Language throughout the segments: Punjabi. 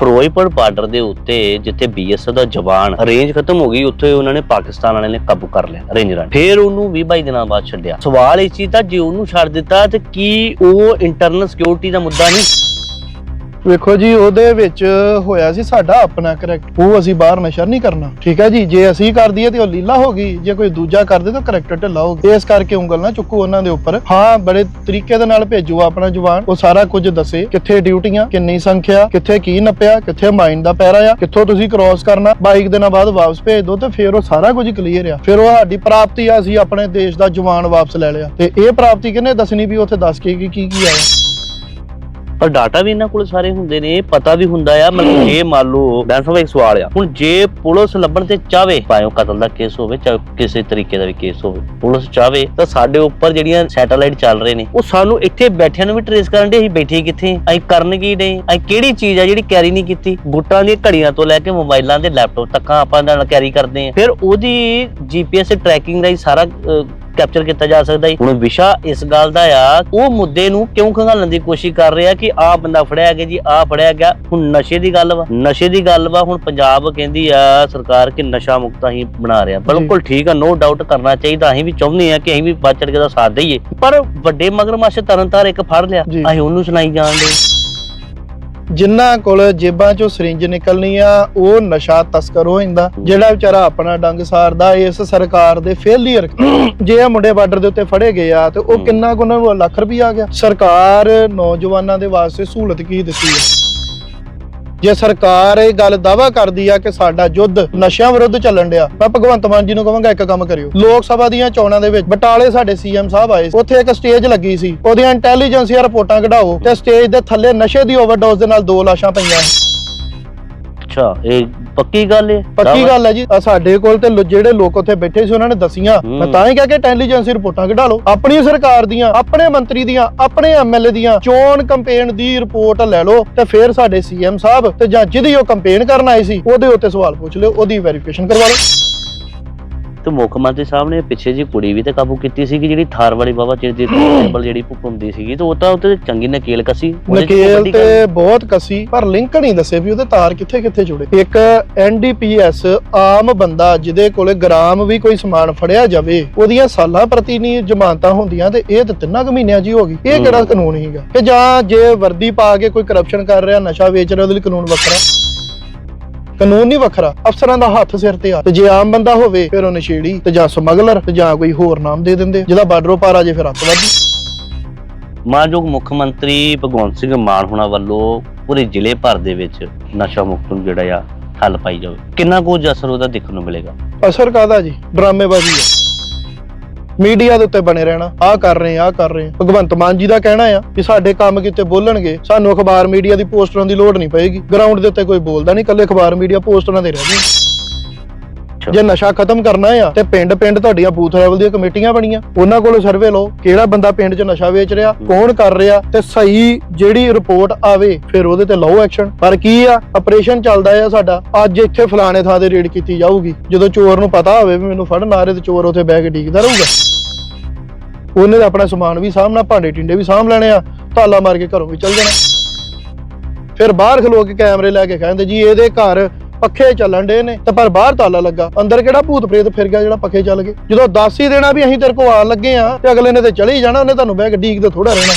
ਫਿਰੋਜ਼ਪੁਰ ਬਾਰਡਰ ਦੇ ਉੱਤੇ ਜਿੱਥੇ ਬੀਐਸਐਫ ਦਾ ਜਵਾਨ ਰੇਂਜ ਖਤਮ ਹੋ ਗਈ, ਉੱਥੇ ਉਹਨਾਂ ਨੇ ਪਾਕਿਸਤਾਨ ਵਾਲਿਆਂ ਨੇ ਕਾਬੂ ਕਰ ਲਿਆ ਰੇਂਜਰਾਂ ਨੇ। ਫਿਰ ਉਹਨੂੰ 20 22 ਦਿਨਾਂ ਬਾਅਦ ਛੱਡਿਆ ਸਵਾਲ ਇਸ ਚੀਜ਼ ਦਾ ਜੇ ਉਹਨੂੰ ਛੱਡ ਦਿੱਤਾ, ਤੇ ਕੀ ਉਹ ਇੰਟਰਨਲ ਸਿਕਿਉਰਿਟੀ ਦਾ ਮੁੱਦਾ ਨਹੀਂ ਵੇਖੋ ਜੀ, ਉਹਦੇ ਵਿੱਚ ਹੋਇਆ ਸੀ ਸਾਡਾ ਆਪਣਾ ਕਰੈਕਟ ਉਹ ਅਸੀਂ ਬਾਹਰ ਨਸ਼ਰ ਨਹੀਂ ਕਰਨਾ। ਠੀਕ ਹੈ ਜੀ, ਜੇ ਅਸੀਂ ਕਰ ਦਈਏ ਤੇ ਉਹ ਲੀਲਾ ਹੋ ਗਈ। ਜੇ ਕੋਈ ਦੂਜਾ ਕਰਦੇ ਤਾਂ ਕਰੈਕਟਰ ਢਿੱਲਾ ਹੋ ਗਿਆ। ਇਸ ਕਰਕੇ ਉਂਗਲ ਨਾ ਚੁੱਕੋ ਉਹਨਾਂ ਦੇ ਉੱਪਰ। ਹਾਂ, ਬੜੇ ਤਰੀਕੇ ਦੇ ਨਾਲ ਭੇਜੋ ਆਪਣਾ ਜਵਾਨ ਉਹ ਸਾਰਾ ਕੁਝ ਦੱਸੇ ਕਿੱਥੇ ਡਿਊਟੀਆਂ, ਕਿੰਨੀ ਸੰਖਿਆ, ਕਿੱਥੇ ਕੀ ਨੱਪਿਆ, ਕਿੱਥੇ ਮਾਈਂਡ ਦਾ ਪੈਰਾ ਆ ਕਿੱਥੋਂ ਤੁਸੀਂ ਕ੍ਰਾਸ ਕਰਨਾ। 22 ਦਿਨਾਂ ਬਾਅਦ ਵਾਪਸ ਭੇਜ ਦਿਓ ਤੇ ਫਿਰ ਉਹ ਸਾਰਾ ਕੁਝ ਕਲੀਅਰ ਆ। ਫਿਰ ਉਹ ਸਾਡੀ ਪ੍ਰਾਪਤੀ ਆ, ਅਸੀਂ ਆਪਣੇ ਦੇਸ਼ ਦਾ ਜਵਾਨ ਵਾਪਸ ਲੈ ਲਿਆ। ਤੇ ਇਹ ਪ੍ਰਾਪਤੀ ਕਿਹਨੇ ਦੱਸਣੀ ਵੀ ਉੱਥੇ ਦੱਸ ਕੇ ਕੀ ਕੀ ਕੀ ਆਇਆ? ਪਰ ਡਾਟਾ ਵੀ ਇਹਨਾਂ ਕੋਲ ਸਾਰੇ ਹੁੰਦੇ ਨੇ, ਪਤਾ ਵੀ ਹੁੰਦਾ ਆ। ਮਤਲਬ ਜੇ ਮੰਨ ਲਓ ਡਾਂਸ ਇੱਕ ਸਵਾਲ ਆ। ਹੁਣ ਜੇ ਪੁਲਿਸ ਲੱਭਣ ਤੇ ਚਾਵੇ, ਭਾਵੇਂ ਉਹ ਕਤਲ ਦਾ ਕੇਸ ਹੋਵੇ ਚਾਹੇ ਕਿਸੇ ਤਰੀਕੇ ਦਾ ਵੀ ਕੇਸ ਹੋਵੇ, ਪੁਲਿਸ ਚਾਵੇ, ਤਾਂ ਸਾਡੇ ਉੱਪਰ ਜਿਹੜੀਆਂ ਸੈਟੇਲਾਈਟ ਚੱਲ ਰਹੇ ਨੇ, ਉਹ ਸਾਨੂੰ ਇੱਥੇ ਬੈਠਿਆਂ ਨੂੰ ਵੀ ਟ੍ਰੇਸ ਕਰਨ ਦੇ ਅਸੀਂ ਬੈਠੇ ਕਿੱਥੇ? ਅਸੀਂ ਕਰਨ ਕੀ ਡੇ ਅਸੀਂ ਕਿਹੜੀ ਚੀਜ਼ ਆ ਜਿਹੜੀ ਕੈਰੀ ਨਹੀਂ ਕੀਤੀ? ਬੁੱਟਾਂ ਦੀਆਂ ਘੜੀਆਂ ਤੋਂ ਲੈ ਕੇ ਮੋਬਾਈਲਾਂ ਦੇ ਲੈਪਟਾਪ ਤੱਕ ਆਪਾਂ ਨਾਲ ਕੈਰੀ ਕਰਦੇ ਆ। ਫਿਰ ਉਹਦੀ ਜੀਪੀਐਸ ਟਰੈਕਿੰਗ ਦਾ ਹੀ ਸਾਰਾ ਕੈਪਚਰ ਕੀਤਾ ਜਾ ਸਕਦਾ ਹੈ। ਹੁਣ ਵਿਸ਼ਾ ਇਸ ਗੱਲ ਦਾ ਆ ਉਹ ਮੁੱਦੇ ਨੂੰ ਕਿਉਂ ਖੰਗਾਲਣ ਦੀ ਕੋਸ਼ਿਸ਼ ਕਰ ਰਿਹਾ ਕਿ ਆਹ ਬੰਦਾ ਫੜਿਆ ਗਿਆ ਜੀ ਆਹ ਫੜਿਆ ਗਿਆ। ਹੁਣ ਨਸ਼ੇ ਦੀ ਗੱਲ ਵਾ। ਨਸ਼ੇ ਦੀ ਗੱਲ ਵਾ ਹੁਣ ਪੰਜਾਬ ਕਹਿੰਦੀ ਆ ਸਰਕਾਰ ਕਿ ਨਸ਼ਾ ਮੁਕਤ ਅਸੀਂ ਬਣਾ ਰਿਹਾ ਬਿਲਕੁਲ ਠੀਕ ਆ ਨੋ ਡਾਊਟ ਕਰਨਾ ਚਾਹੀਦਾ। ਅਸੀਂ ਵੀ ਚਾਹੁੰਦੇ ਆ ਕਿ ਅਸੀਂ ਵੀ ਵੱਧ ਚੜ ਕੇ ਦਾ ਸਾਥ ਦਈਏ। ਪਰ ਵੱਡੇ ਮਗਰਮੱਛ ਤਰਨਤਾਰ ਇੱਕ ਫੜ ਲਿਆ। ਅਸੀਂ ਉਹਨੂੰ ਸੁਣਾਈ ਜਾਂਦੇ ਜਿਨ੍ਹਾਂ ਕੋਲ ਜੇਬਾਂ ਚੋਂ ਸਰਿੰਜ ਨਿਕਲਣੀ ਆ ਉਹ ਨਸ਼ਾ ਤਸਕਰ ਹੋ ਜਾਂਦਾ। ਜਿਹੜਾ ਵਿਚਾਰਾ ਆਪਣਾ ਡੰਗ ਸਾਰਦਾ ਇਸ ਸਰਕਾਰ ਦੇ ਫੇਲੀਅਰ ਜੇ ਇਹ ਮੁੰਡੇ ਬਾਰਡਰ ਦੇ ਉੱਤੇ ਫੜੇ ਗਏ ਆ ਤੇ ਉਹ। ਕਿੰਨਾ ਕੁ ਉਹਨਾਂ ਨੂੰ ਲੱਖ ਰੁਪਈਆ ਆ ਗਿਆ? ਸਰਕਾਰ ਨੌਜਵਾਨਾਂ ਦੇ ਵਾਸਤੇ ਸਹੂਲਤ ਕੀ ਦਿੱਤੀ ਹੈ ਜੇ ਸਰਕਾਰ ਇਹ ਗੱਲ ਦਾਵਾ ਕਰਦੀ ਆ ਕਿ ਸਾਡਾ ਯੁੱਧ ਨਸ਼ਿਆਂ ਵਿਰੁੱਧ ਚੱਲਣ ਡਿਆ, ਮੈਂ ਭਗਵੰਤ ਮਾਨ ਜੀ ਨੂੰ ਕਹਾਂਗਾ ਇੱਕ ਕੰਮ ਕਰਿਓ ਲੋਕ ਸਭਾ ਦੀਆਂ ਚੋਣਾਂ ਦੇ ਵਿੱਚ ਬਟਾਲੇ ਸਾਡੇ ਸੀਐਮ ਸਾਹਿਬ ਆਏ ਸੀ। ਉੱਥੇ ਇੱਕ ਸਟੇਜ ਲੱਗੀ ਸੀ, ਉਹਦੀਆਂ ਇੰਟੈਲੀਜੈਂਸੀਆ ਰਿਪੋਰਟਾਂ ਕਢਾਓ ਤੇ ਸਟੇਜ ਦੇ ਥੱਲੇ ਨਸ਼ੇ ਦੀ ਓਵਰਡੋਜ਼ ਦੇ ਨਾਲ ਦੋ ਲਾਸ਼ਾਂ ਪਈਆਂ ਅੱਛਾ ਇਹ ਪੱਕੀ ਗੱਲ ਹੈ ਪੱਕੀ ਗੱਲ ਹੈ ਜੀ ਆਹ ਸਾਡੇ ਕੋਲ ਤੇ ਲੋ- ਜਿਹੜੇ ਲੋਕ ਉੱਥੇ ਬੈਠੇ ਸੀ ਉਹਨਾਂ ਨੇ ਦਸੀਆਂ। ਮੈਂ। ਤਾਂ ਹੀ ਕਿਹਾ ਕਿ ਇੰਟੈਲੀਜੈਂਸੀ ਰਿਪੋਰਟਾਂ ਕਢਾ ਲਓ। ਆਪਣੀ ਸਰਕਾਰ ਦੀਆਂ ਆਪਣੇ ਮੰਤਰੀ ਦੀਆਂ ਆਪਣੇ ਐਮਐਲਏ ਦੀਆਂ ਚੋਣ ਕੈਂਪੇਨ ਦੀ ਰਿਪੋਰਟ ਲੈ ਲਓ ਤੇ ਫਿਰ ਸਾਡੇ ਸੀਐਮ ਸਾਹਿਬ ਤੇ ਜਾਂ ਜਿਹਦੀ ਉਹ ਕੈਂਪੇਨ ਕਰਨ ਆਏ ਸੀ ਉਹਦੇ ਉੱਤੇ ਸਵਾਲ ਪੁੱਛ ਲਿਓ ਉਹਦੀ ਵੈਰੀਫਿਕੇਸ਼ਨ ਕਰਵਾ ਲਓ। ਤੇ ਮੁੱਖ ਮੰਤਰੀ ਸਾਹਿਬ ਨੇ ਪਿੱਛੇ ਜੀ ਕੁੜੀ ਵੀ ਤੇ ਕਾਬੂ ਕੀਤੀ ਸੀ ਕਿ ਜਿਹੜੀ ਥਾਰ ਵਾਲੀ ਬਾਬਾ ਚਿਰ ਦੀ ਟੇਬਲ ਜਿਹੜੀ ਭੁਕੁੰਦੀ ਸੀਗੀ ਤੇ ਉਹ ਤਾਂ ਉੱਤੇ ਚੰਗੀ ਨਕੇਲ ਕਸੀ। ਉਹਦੇ 'ਚ ਕੋਈ ਨਕੇਲ ਵੱਡੀ ਗੱਲ ਤੇ ਬਹੁਤ ਕਸੀ ਪਰ ਲਿੰਕ ਨਹੀਂ ਦੱਸੇ ਵੀ ਉਹਦੇ ਤਾਰ ਕਿੱਥੇ ਕਿੱਥੇ ਜੁੜੇ। ਇੱਕ ਐਨਡੀਪੀਐਸ ਆਮ ਬੰਦਾ ਜਿਹਦੇ ਕੋਲੇ ਗ੍ਰਾਮ ਵੀ ਕੋਈ ਸਮਾਨ ਫੜਿਆ ਜਾਵੇ ਉਹਦੀਆਂ ਸਾਲਾਂ ਪ੍ਰਤੀ ਨਹੀਂ ਜ਼ਮਾਨਤਾਂ ਹੁੰਦੀਆਂ ਤੇ ਇਹ ਤਾਂ ਤਿੰਨਾਂ ਕੁ ਮਹੀਨਿਆਂ 'ਚ ਹੀ ਹੋ ਗਈ। ਇਹ ਕਿਹੜਾ। ਕਾਨੂੰਨ ਹੀਗਾ ਕਿ ਜਾਂ ਜੇ ਵਰਦੀ ਪਾ ਕੇ ਕੋਈ ਕਰਪਸ਼ਨ ਕਰ ਰਿਹਾ ਨਸ਼ਾ ਵੇਚ ਰਿਹਾ ਉਹਦੇ ਲਈ ਕਾਨੂੰਨ ਵੱਖਰਾ ਕਾਨੂੰਨ ਨਹੀਂ ਵੱਖਰਾ ਅਫਸਰਾਂ ਦਾ ਹੱਥ ਸਿਰ ਤੇ ਆ। ਤੇ ਜੇ ਆਮ ਬੰਦਾ ਹੋਵੇ ਫਿਰ ਉਹ ਨਸ਼ੇੜੀ ਤੇ ਜਾਂ ਸਮਗਲਰ ਤੇ ਜਾਂ ਕੋਈ ਹੋਰ ਨਾਮ ਦੇ ਦਿੰਦੇ। ਜਿਹਦਾ ਬਾਰਡਰੋਂ ਪਾਰ ਆ ਜੇ ਫਿਰ ਅੱਤਵਾਦੀ ਮਾਨਯੋਗ ਮੁੱਖ ਮੰਤਰੀ ਭਗਵੰਤ ਸਿੰਘ ਮਾਨ ਹੁਣਾਂ ਵੱਲੋਂ ਪੂਰੇ ਜ਼ਿਲ੍ਹੇ ਭਰ ਦੇ ਵਿੱਚ ਨਸ਼ਾ ਮੁਕਤ ਨੂੰ ਜਿਹੜਾ ਆ ਹੱਲ ਪਾਈ ਜਾਵੇ। ਕਿੰਨਾ ਕੁ ਅਸਰ ਉਹਦਾ ਦੇਖਣ ਨੂੰ ਮਿਲੇਗਾ? ਅਸਰ ਕਾਦਾ ਜੀ? ਡਰਾਮੇਬਾਜ਼ੀ ਹੈ ਮੀਡੀਆ ਦੇ ਉੱਤੇ ਬਣੇ ਰਹਿਣਾ। ਆਹ ਕਰ ਰਹੇ, ਆਹ ਕਰ ਰਹੇ। ਭਗਵੰਤ ਮਾਨ ਜੀ ਦਾ ਕਹਿਣਾ ਆ ਕਿ ਸਾਡੇ ਕੰਮ ਕਿਤੇ ਬੋਲਣਗੇ, ਸਾਨੂੰ ਅਖਬਾਰ ਮੀਡੀਆ ਦੀ ਪੋਸਟਰਾਂ ਦੀ ਲੋੜ ਨਹੀਂ ਪਏਗੀ। ਗਰਾਊਂਡ ਦੇ ਉੱਤੇ ਕੋਈ ਬੋਲਦਾ ਨਹੀਂ ਕੱਲੇ ਅਖਬਾਰ ਮੀਡੀਆ ਪੋਸਟਰਾਂ ਦੇ ਰਹਿ ਗਏ ਜੇ ਨਸ਼ਾ ਖਤਮ ਕਰਨਾ ਆ ਤੇ ਪਿੰਡ ਪਿੰਡ ਤੁਹਾਡੀਆਂ ਬੂਥ ਲੈਵਲ ਦੀਆਂ ਕਮੇਟੀਆਂ ਬਣੀਆਂ। ਉਹਨਾਂ ਕੋਲੋਂ ਸਰਵੇ ਲਓ ਕਿਹੜਾ ਬੰਦਾ ਪਿੰਡ 'ਚ ਨਸ਼ਾ ਵੇਚ ਰਿਹਾ, ਕੌਣ ਕਰ ਰਿਹਾ ਤੇ ਸਹੀ ਜਿਹੜੀ ਰਿਪੋਰਟ ਆਵੇ ਫਿਰ ਉਹਦੇ ਤੇ ਲਓ ਐਕਸ਼ਨ ਪਰ ਕੀ ਆ ਆਪਰੇਸ਼ਨ ਚੱਲਦਾ ਆ ਸਾਡਾ। ਅੱਜ ਇੱਥੇ ਫਲਾਣੇ ਥਾਂ ਤੇ ਰੇਡ ਕੀਤੀ ਜਾਊਗੀ। ਜਦੋਂ ਚੋਰ ਨੂੰ ਪਤਾ ਹੋਵੇ ਵੀ ਮੈਨੂੰ ਫੜਨ ਆ ਰਹੇ ਤੇ ਚੋਰ ਉੱਥੇ ਬਹਿ ਕੇ ਡੀਕਦਾ ਰਹੂਗਾ। ਉਹਨੇ ਤਾਂ ਆਪਣਾ ਸਮਾਨ ਵੀ ਸਾਹਮਣਾ ਭਾਂਡੇ ਟਿੰਡੇ ਵੀ ਸਾਂਭ ਲੈਣੇ ਆ, ਤਾਲਾ ਮਾਰ ਕੇ ਘਰੋਂ ਵੀ ਚੱਲ ਜਾਣਾ। ਫਿਰ ਬਾਹਰ ਖਲੋ ਕੇ ਕੈਮਰੇ ਲੈ ਕੇ ਕਹਿੰਦੇ ਜੀ, ਇਹਦੇ ਘਰ ਪੱਖੇ ਚੱਲਣ ਡੇ ਨੇ ਤੇ ਪਰ ਬਾਹਰ ਤਾਲਾ ਲੱਗਾ। ਅੰਦਰ ਕਿਹੜਾ ਭੂਤ ਪ੍ਰੇਤ ਫਿਰ ਗਿਆ ਜਿਹੜਾ ਪੱਖੇ ਚੱਲ ਗਏ? ਜਦੋਂ ਦੱਸ ਹੀ ਦੇਣਾ ਵੀ ਅਸੀਂ ਤੇਰੇ ਕੋਲ ਆਣ ਲੱਗੇ ਆ ਤੇ ਅਗਲੇ ਨੇ ਤੇ ਚਲੇ ਹੀ ਜਾਣਾ, ਉਹਨੇ ਤੁਹਾਨੂੰ ਬਹਿ ਕੇ ਡੀਕ ਥੋੜਾ ਰਹਿਣਾ।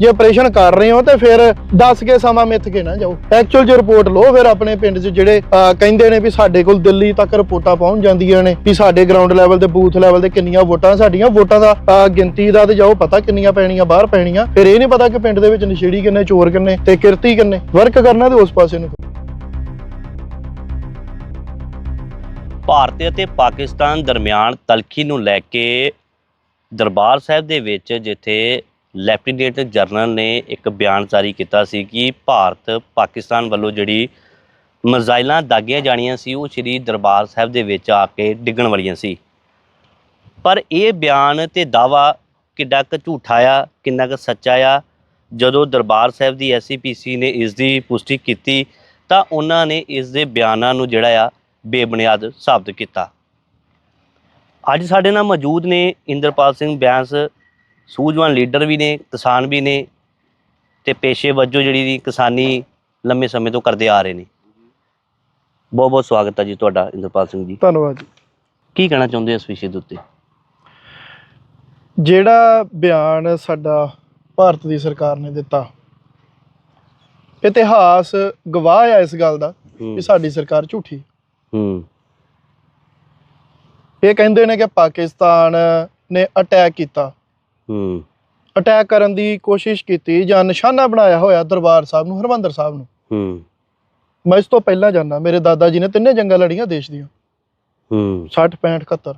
ਜੇ ਆਪਰੇਸ਼ਨ ਕਰ ਰਹੇ ਹੋ ਤੇ ਫਿਰ ਦੱਸ ਕੇ ਸਮਾਂ ਮਿੱਥ ਕੇ ਨਾ ਜਾਓ। ਐਕਚੁਅਲ ਜੇ ਰਿਪੋਰਟ ਲਓ ਫਿਰ ਆਪਣੇ ਪਿੰਡ 'ਚ ਜਿਹੜੇ ਕਹਿੰਦੇ ਨੇ ਵੀ ਸਾਡੇ ਕੋਲ ਦਿੱਲੀ ਤੱਕ ਰਿਪੋਰਟਾਂ ਪਹੁੰਚ ਜਾਂਦੀਆਂ ਨੇ ਵੀ ਸਾਡੇ ਗਰਾਊਂਡ ਲੈਵਲ ਤੇ ਬੂਥ ਲੈਵਲ ਤੇ ਕਿੰਨੀਆਂ ਵੋਟਾਂ ਸਾਡੀਆਂ, ਵੋਟਾਂ ਦਾ ਗਿਣਤੀ ਦਾ ਤੇ ਜਾਓ, ਪਤਾ ਕਿੰਨੀਆਂ ਪੈਣੀਆਂ, ਬਾਹਰ ਪੈਣੀਆਂ। ਫਿਰ ਇਹ ਨਹੀਂ ਪਤਾ ਕਿ ਪਿੰਡ ਦੇ ਵਿੱਚ ਨਸ਼ੇੜੀ ਕਿੰਨੇ, ਚੋਰ ਕਿੰਨੇ ਤੇ ਕਿਰਤੀ ਕਿੰਨੇ। ਵਰਕ ਕਰਨਾ ਤੇ ਉਸ ਪਾਸੇ ਨੂੰ ਭਾਰਤ ਅਤੇ ਪਾਕਿਸਤਾਨ ਦਰਮਿਆਨ ਤਲਖੀ ਨੂੰ ਲੈ ਕੇ ਦਰਬਾਰ ਸਾਹਿਬ ਦੇ ਵਿੱਚ ਜਿੱਥੇ ਲੈਫਟੀਨੈਂਟ ਜਨਰਲ ਨੇ ਇੱਕ ਬਿਆਨ ਜਾਰੀ ਕੀਤਾ ਸੀ ਕਿ ਭਾਰਤ ਪਾਕਿਸਤਾਨ ਵੱਲੋਂ ਜਿਹੜੀ ਮਿਜ਼ਾਈਲਾਂ ਦਾਗੀਆਂ ਜਾਣੀਆਂ ਸੀ, ਉਹ ਸ੍ਰੀ ਦਰਬਾਰ ਸਾਹਿਬ ਦੇ ਵਿੱਚ ਆ ਕੇ ਡਿੱਗਣ ਵਾਲੀਆਂ ਸੀ। ਪਰ ਇਹ ਬਿਆਨ ਤੇ ਦਾਵਾ ਕਿੱਡਾ ਕੁ ਝੂਠਾ ਆ ਕਿੰਨਾ ਕੁ ਸੱਚਾ ਆ ਜਦੋਂ ਦਰਬਾਰ ਸਾਹਿਬ ਦੀ ਐਸਸੀਪੀਸੀ ਨੇ ਇਸ ਦੀ ਪੁਸ਼ਟੀ ਕੀਤੀ, ਤਾਂ ਉਹਨਾਂ ਨੇ ਇਸ ਦੇ ਬਿਆਨਾਂ ਨੂੰ ਜਿਹੜਾ ਆ ਬੇਬੁਨਿਆਦ ਸਾਬਤ ਕੀਤਾ। ਅੱਜ ਸਾਡੇ ਨਾਲ ਮੌਜੂਦ ਨੇ ਇੰਦਰਪਾਲ ਸਿੰਘ ਬਿਆਸ ਸੂਝਵਾਨ ਲੀਡਰ ਵੀ ਨੇ ਕਿਸਾਨ ਵੀ ਨੇ ਤੇ ਪੇਸ਼ੇ ਵਜੋਂ ਜਿਹੜੀ ਦੀ ਕਿਸਾਨੀ ਲੰਮੇ ਸਮੇਂ ਤੋਂ ਕਰਦੇ ਆ ਰਹੇ ਨੇ। ਬਹੁਤ ਬਹੁਤ ਸਵਾਗਤ ਹੈ ਜੀ ਤੁਹਾਡਾ ਇੰਦਰਪਾਲ ਸਿੰਘ ਜੀ। ਧੰਨਵਾਦ ਜੀ। ਕੀ ਕਹਿਣਾ ਚਾਹੁੰਦੇ ਹੋ ਇਸ ਵਿਸ਼ੇ ਦੇ ਉੱਤੇ? ਜਿਹੜਾ ਬਿਆਨ ਸਾਡਾ ਭਾਰਤ ਦੀ ਸਰਕਾਰ ਨੇ ਦਿੱਤਾ ਇਤਿਹਾਸ ਗਵਾਹ ਆ ਇਸ ਗੱਲ ਦਾ ਕਿ ਸਾਡੀ ਸਰਕਾਰ ਝੂਠੀ। ਹੂੰ। ਇਹ ਕਹਿੰਦੇ ਨੇ ਕਿ ਪਾਕਿਸਤਾਨ ਨੇ ਅਟੈਕ ਕੀਤਾ। ਹੂੰ। ਅਟੈਕ ਕਰਨ ਦੀ ਕੋਸ਼ਿਸ਼ ਕੀਤੀ ਜਾਂ ਨਿਸ਼ਾਨਾ ਬਣਾਇਆ ਹੋਇਆ ਦਰਬਾਰ ਸਾਹਿਬ ਨੂੰ ਹਰਮੰਦਰ ਸਾਹਿਬ ਨੂੰ। ਹੂੰ। ਮੈਂ ਇਸ ਤੋਂ ਪਹਿਲਾਂ ਜਾਣਾ ਮੇਰੇ ਦਾਦਾ ਜੀ ਨੇ ਤਿੰਨੇ ਜੰਗਾਂ ਲੜੀਆਂ ਦੇਸ਼ ਦੀਆਂ। ਹੂੰ। 60 65 71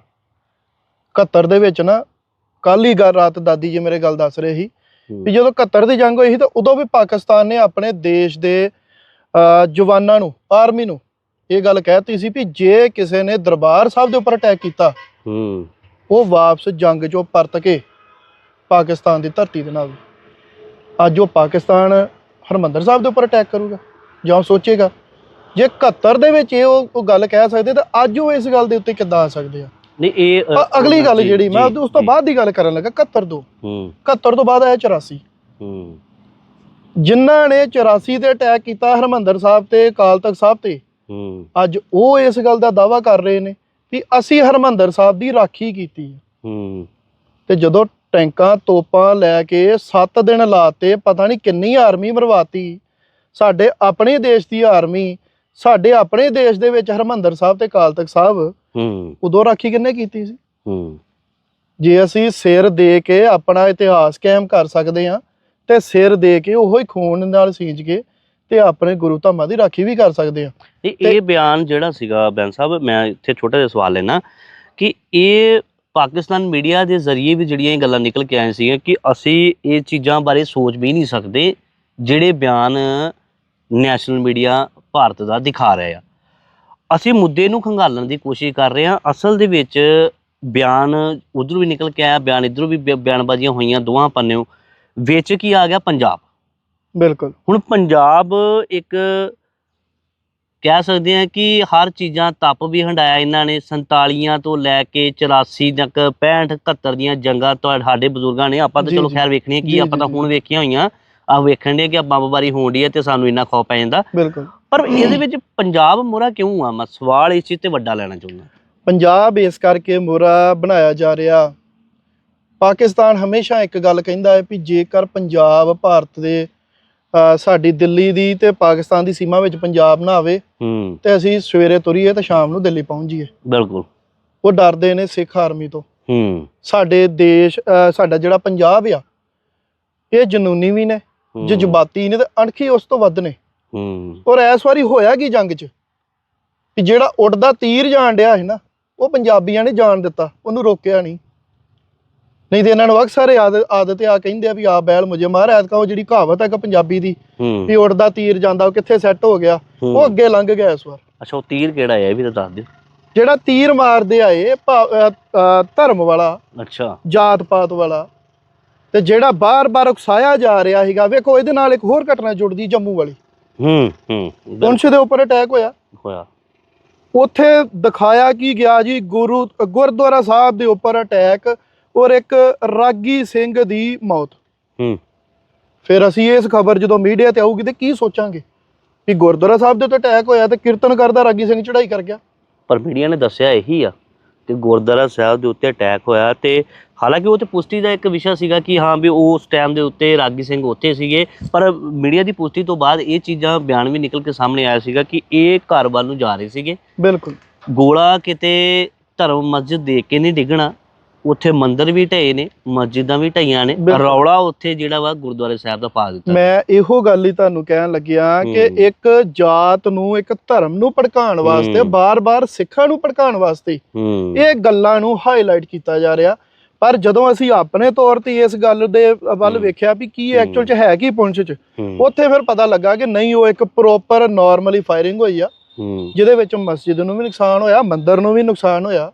71 ਦੇ ਵਿੱਚ ਨਾ ਕੱਲ ਹੀ ਗੱਲ ਰਾਤ ਦਾਦੀ ਜੀ ਮੇਰੇ ਗੱਲ ਦੱਸ ਰਹੇ ਸੀ ਵੀ ਜਦੋਂ 71 ਦੀ ਜੰਗ ਹੋਈ ਸੀ ਤਾਂ ਉਦੋਂ ਵੀ ਪਾਕਿਸਤਾਨ ਨੇ ਆਪਣੇ ਦੇਸ਼ ਦੇ ਜਵਾਨਾਂ ਨੂੰ ਆਰਮੀ ਨੂੰ ਇਹ ਗੱਲ ਕਹਿਤੀ ਸੀ ਵੀ ਜੇ ਕਿਸੇ ਨੇ ਦਰਬਾਰ ਸਾਹਿਬ ਦੇ ਉੱਪਰ ਅਟੈਕ ਕੀਤਾ ਹੂੰ। ਉਹ ਵਾਪਸ ਜੰਗ ਚੋਂ ਪਰਤ ਕੇ ਪਾਕਿਸਤਾਨ ਦੀ ਧਰਤੀ ਦੇ ਨਾਲ। ਅੱਜ ਉਹ ਪਾਕਿਸਤਾਨ ਹਰਮੰਦਰ ਸਾਹਿਬ ਦੇ ਉੱਪਰ ਅਟੈਕ ਕਰੂਗਾ ਜਾਂ ਸੋਚੇਗਾ। ਜੇ 71 ਦੇ ਵਿੱਚ ਇਹ ਉਹ ਗੱਲ ਕਹਿ ਸਕਦੇ ਤਾਂ ਅੱਜ ਉਹ ਇਸ ਗੱਲ ਦੇ ਉੱਤੇ ਕਿੱਦਾਂ ਆ ਸਕਦੇ ਆ? ਨਹੀਂ ਇਹ ਅਗਲੀ ਗੱਲ ਜਿਹੜੀ ਮੈਂ ਉਸ ਤੋਂ। ਬਾਅਦ ਦੀ ਗੱਲ ਕਰਨ ਲੱਗਾ 71 ਤੋਂ। ਹੂੰ। 71 ਤੋਂ ਬਾਅਦ ਆਇਆ 84 ਹੂੰ। ਜਿਨ੍ਹਾਂ ਨੇ 84 ਤੇ ਅਟੈਕ ਕੀਤਾ ਹਰਮੰਦਰ ਸਾਹਿਬ ਤੇ ਅਕਾਲ ਤਖਤ ਸਾਹਿਬ ਤੇ ਹੂੰ। ਅੱਜ ਉਹ ਇਸ ਗੱਲ ਦਾ ਦਾਵਾ ਕਰ ਰਹੇ ਨੇ ਵੀ ਅਸੀਂ ਹਰਮੰਦਰ ਸਾਹਿਬ ਦੀ ਰਾਖੀ ਕੀਤੀ ਹੈ ਹੂੰ। ਤੇ ਜਦੋਂ ਟੈਂਕਾਂ ਤੋਪਾਂ ਲੈ ਕੇ 7 ਦਿਨ ਲਾਤੇ ਪਤਾ ਨਹੀਂ ਕਿੰਨੀ ਆਰਮੀ ਮਰਵਾਤੀ। ਸਾਡੇ ਆਪਣੇ ਦੇਸ਼ ਦੀ ਆਰਮੀ ਸਾਡੇ ਆਪਣੇ ਦੇਸ਼ ਦੇ ਵਿੱਚ ਹਰਮੰਦਰ ਸਾਹਿਬ ਤੇ ਅਕਾਲ ਤਖਤ ਸਾਹਿਬ ਹੂੰ। ਉਦੋਂ ਰਾਖੀ ਕਿੰਨੇ ਕੀਤੀ ਸੀ? ਹੂੰ। ਜੇ ਅਸੀਂ ਸਿਰ ਦੇ ਕੇ ਆਪਣਾ ਇਤਿਹਾਸ ਕਾਇਮ ਕਰ ਸਕਦੇ ਹਾਂ ਤੇ ਸਿਰ ਦੇ ਕੇ ਉਹੋ ਹੀ ਖੂਨ ਨਾਲ ਸੀਂਚ ਕੇ ਤੇ ਆਪਣੇ ਗੁਰੂ ਧਾਮਾਂ ਦੀ ਰਾਖੀ ਵੀ ਕਰ ਸਕਦੇ ਹਾਂ ਇਹ ਇਹ ਬਿਆਨ ਜਿਹੜਾ ਸੀਗਾ ਬੈਨ ਸਾਹਿਬ ਮੈਂ ਇੱਥੇ ਛੋਟਾ ਜਿਹਾ ਸਵਾਲ ਲੈਣਾ ਕਿ ਇਹ ਪਾਕਿਸਤਾਨ ਮੀਡੀਆ ਦੇ ਜ਼ਰੀਏ ਵੀ ਜਿਹੜੀਆਂ ਇਹ ਗੱਲਾਂ ਨਿਕਲ ਕੇ ਆਈਆਂ ਸੀਗੀਆਂ ਕਿ ਅਸੀਂ ਇਹ ਚੀਜ਼ਾਂ ਬਾਰੇ ਸੋਚ ਵੀ ਨਹੀਂ ਸਕਦੇ ਜਿਹੜੇ ਬਿਆਨ ਨੈਸ਼ਨਲ ਮੀਡੀਆ ਭਾਰਤ ਦਾ ਦਿਖਾ ਰਿਹਾ ਆ। ਅਸੀਂ ਮੁੱਦੇ ਨੂੰ ਖੰਗਾਲਣ ਦੀ ਕੋਸ਼ਿਸ਼ ਕਰ ਰਹੇ ਹਾਂ ਅਸਲ ਦੇ ਵਿੱਚ ਬਿਆਨ ਉਧਰੋਂ ਵੀ ਨਿਕਲ ਕੇ ਆਇਆ ਬਿਆਨ ਇਧਰੋਂ ਵੀ ਬਿਆਨਬਾਜ਼ੀਆਂ ਹੋਈਆਂ ਦੋਹਾਂ ਪੰਨਿਓ ਵਿੱਚ ਕੀ ਆ ਗਿਆ? ਪੰਜਾਬ। ਬਿਲਕੁਲ। ਹੁਣ ਪੰਜਾਬ ਇੱਕ ਕਹਿ ਸਕਦੇ ਆ ਕਿ ਹਰ ਚੀਜ਼ਾਂ ਤੱਪ ਵੀ ਹੰਡਾਇਆ ਇਹਨਾਂ ਨੇ 47 ਤੋਂ ਲੈ ਕੇ 84 ਤੱਕ 65 71 ਦੀਆਂ ਜੰਗਾਂ ਤੁਹਾਡੇ ਬਜ਼ੁਰਗਾਂ ਨੇ ਆਪਾਂ ਤਾਂ ਚਲੋ। ਖੈਰ ਵੇਖਣੀਆਂ ਜੀ, ਕੀ ਆਪਾਂ ਤਾਂ ਹੁਣ ਵੇਖੀਆਂ ਹੋਈਆਂ ਆ ਵੇਖਣ ਦੇ ਕਿ ਬੰਬਬਾਰੀ ਹੋਣ ਹੈ ਤੇ ਸਾਨੂੰ ਇੰਨਾ ਖੌਫ ਪੈ ਜਾਂਦਾ। ਬਿਲਕੁਲ। ਪਰ ਇਹਦੇ ਵਿੱਚ ਪੰਜਾਬ ਮੋਰਾ ਕਿਉਂ ਆ? ਮੈਂ ਸਵਾਲ ਇਸ ਚੀਜ਼ ਤੇ ਵੱਡਾ ਲੈਣਾ ਚਾਹੁੰਦਾ। ਪੰਜਾਬ ਇਸ ਕਰਕੇ ਮੋਰਾ ਬਣਾਇਆ ਜਾ ਰਿਹਾ। ਪਾਕਿਸਤਾਨ ਹਮੇਸ਼ਾ ਇੱਕ ਗੱਲ ਕਹਿੰਦਾ ਹੈ ਵੀ ਜੇਕਰ ਪੰਜਾਬ ਭਾਰਤ ਦੇ ਸਾਡੀ ਦਿੱਲੀ ਦੀ ਤੇ ਪਾਕਿਸਤਾਨ ਦੀ ਸੀਮਾ ਵਿੱਚ ਪੰਜਾਬ ਨਾ ਆਵੇ ਹੂੰ। ਤੇ ਅਸੀਂ ਸਵੇਰੇ ਤੁਰੀਏ ਤੇ ਸ਼ਾਮ ਨੂੰ ਦਿੱਲੀ ਪਹੁੰਚ ਜਾਈਏ। ਬਿਲਕੁਲ। ਉਹ ਡਰਦੇ ਨੇ ਸਿੱਖ ਆਰਮੀ ਤੋਂ। ਹੂੰ। ਸਾਡੇ ਦੇਸ਼ ਸਾਡਾ ਜਿਹੜਾ ਪੰਜਾਬ ਆ ਇਹ ਜਨੂਨੀ ਵੀ ਨੇ ਜਜ਼ਬਾਤੀ ਨੇ ਤੇ ਅਣਖੀ ਉਸ ਤੋਂ ਵੱਧ ਨੇ। ਹੂੰ। ਔਰ ਇਸ ਵਾਰੀ ਹੋਇਆ ਕੀ ਜੰਗ 'ਚ? ਕਿ ਜਿਹੜਾ ਉੱਡਦਾ ਤੀਰ ਜਾਣ ਡਿਆ ਸੀ ਨਾ ਉਹ ਪੰਜਾਬੀਆਂ ਨੇ ਜਾਣ ਦਿੱਤਾ ਉਹਨੂੰ ਰੋਕਿਆ ਨਹੀਂ। ਨਹੀਂ ਤੇ ਇਹਨਾਂ ਨੂੰ ਅਕਸਰ ਆਦਤ ਆਦਤ ਆ ਕਹਿੰਦੇ ਆ ਵੀ ਆ ਬੈਲ ਮੁਝੇ ਮਾਰ ਐਤਕਾ ਉਹ ਜਿਹੜੀ ਕਹਾਵਤ ਹੈ ਕਿ ਪੰਜਾਬੀ ਦੀ ਵੀ ਉੱਡਦਾ ਤੀਰ ਜਾਂਦਾ ਉਹ ਕਿੱਥੇ ਸੈੱਟ ਹੋ ਗਿਆ। ਉਹ ਅੱਗੇ ਲੰਘ ਗਿਆ ਇਸ ਵਾਰ। ਅੱਛਾ ਉਹ ਤੀਰ ਕਿਹੜਾ ਹੈ ਇਹ ਵੀ ਤਾਂ ਦੱਸ ਦਿਓ। ਜਿਹੜਾ ਤੀਰ ਮਾਰਦੇ ਆਏ ਧਰਮ ਵਾਲਾ ਅੱਛਾ। ਜਾਤ ਪਾਤ ਵਾਲਾ ਤੇ ਜਿਹੜਾ ਬਾਰ-ਬਾਰ ਉਕਸਾਇਆ ਜਾ ਰਿਹਾ ਸੀਗਾ ਵੇਖੋ ਇਹਦੇ ਨਾਲ ਇੱਕ ਹੋਰ ਘਟਨਾ ਜੁੜਦੀ ਜੰਮੂ ਵਾਲੀ। ਹੂੰ ਹੂੰ ਪੁੰਛ ਦੇ ਉੱਪਰ ਅਟੈਕ ਹੋਇਆ। ਹੋਇਆ। ਉੱਥੇ ਦਿਖਾਇਆ ਕੀ ਗਿਆ ਜੀ ਗੁਰੂ ਗੁਰਦੁਆਰਾ ਸਾਹਿਬ ਦੇ ਉੱਪਰ ਅਟੈਕ ਔਰ ਇੱਕ ਰਾਗੀ ਸਿੰਘ ਦੀ ਮੌਤ। ਹੂੰ। ਫਿਰ ਅਸੀਂ ਇਸ ਖਬਰ ਜਦੋਂ ਮੀਡੀਆ ਤੇ ਆਊਗੀ ਤੇ ਕੀ ਸੋਚਾਂਗੇ? ਵੀ ਗੁਰਦੁਆਰਾ ਸਾਹਿਬ ਦੇ ਉੱਤੇ ਅਟੈਕ ਹੋਇਆ ਤੇ ਕੀਰਤਨ ਕਰਦਾ ਰਾਗੀ ਸਿੰਘ ਚੜ੍ਹਾਈ ਕਰ ਗਿਆ। ਪਰ ਮੀਡੀਆ ਨੇ ਦੱਸਿਆ ਇਹੀ ਆ ਕਿ ਗੁਰਦੁਆਰਾ ਸਾਹਿਬ ਦੇ ਉੱਤੇ ਅਟੈਕ ਹੋਇਆ ਤੇ ਹਾਲਾਂਕਿ ਉਹ ਤੇ ਪੁਸ਼ਟੀ ਦਾ ਇੱਕ ਵਿਸ਼ਾ ਸੀਗਾ ਕਿ ਹਾਂ ਵੀ ਉਸ ਟਾਈਮ ਦੇ ਉੱਤੇ ਰਾਗੀ ਸਿੰਘ ਉੱਥੇ ਸੀਗੇ ਪਰ ਮੀਡੀਆ ਦੀ ਪੁਸ਼ਟੀ ਤੋਂ ਬਾਅਦ ਇਹ ਚੀਜ਼ਾਂ ਬਿਆਨ ਵੀ ਨਿਕਲ ਕੇ ਸਾਹਮਣੇ ਆਇਆ ਸੀਗਾ ਕਿ ਇਹ ਘਰ ਵੱਲ ਨੂੰ ਜਾ ਰਹੇ ਸੀਗੇ। ਬਿਲਕੁਲ। ਗੋਲਾ ਕਿਤੇ ਧਰਮ ਮਸਜਿਦ ਦੇਖ ਕੇ ਨਹੀਂ ਡਿੱਗਣਾ ਉੱਥੇ ਮੰਦਿਰ ਵੀ ਢਏ ਨੇ ਮਸਜਿਦਾਂ ਵੀ ਢਈਆਂ ਨੇ ਬਿਲਕੁਲ। ਰੌਲਾ ਉੱਥੇ ਜਿਹੜਾ ਵਾ ਗੁਰਦੁਆਰੇ ਸਾਹਿਬ ਦਾ ਪਾ ਦਿੱਤਾ ਮੈਂ ਇਹੋ ਗੱਲ ਹੀ ਤੁਹਾਨੂੰ ਕਹਿਣ ਲੱਗਿਆ ਕਿ ਹੂੰ। ਇੱਕ ਜਾਤ ਨੂੰ ਇੱਕ ਧਰਮ ਨੂੰ ਭੜਕਾਉਣ ਵਾਸਤੇ ਹੂੰ। ਬਾਰ-ਬਾਰ ਸਿੱਖਾਂ ਨੂੰ ਭੜਕਾਉਣ ਵਾਸਤੇ ਹੂੰ ਇਹ ਗੱਲਾਂ ਨੂੰ ਹਾਈਲਾਈਟ ਕੀਤਾ ਜਾ ਰਿਹਾ ਪਰ ਜਦੋਂ ਅਸੀਂ ਆਪਣੇ ਤੌਰ ਤੇ ਇਸ ਗੱਲ ਦੇ ਵੱਲ ਹੂੰ। ਵੇਖਿਆ ਵੀ ਕੀ ਹੂੰ। ਐਕਚੁਅਲ ਚ ਹੈ ਕੀ ਪੁੰਛ ਚ ਹੂੰ, ਉੱਥੇ ਫਿਰ ਪਤਾ ਲੱਗਾ ਕਿ ਨਹੀਂ ਉਹ ਇੱਕ ਪ੍ਰੋਪਰ ਨਾਰਮਲੀ ਫਾਇਰਿੰਗ ਹੋਈ ਆ ਹੂੰ ਜਿਹਦੇ ਵਿੱਚ ਮਸਜਿਦ ਨੂੰ ਵੀ ਨੁਕਸਾਨ ਹੋਇਆ ਮੰਦਿਰ ਨੂੰ ਵੀ ਨੁਕਸਾਨ ਹੋਇਆ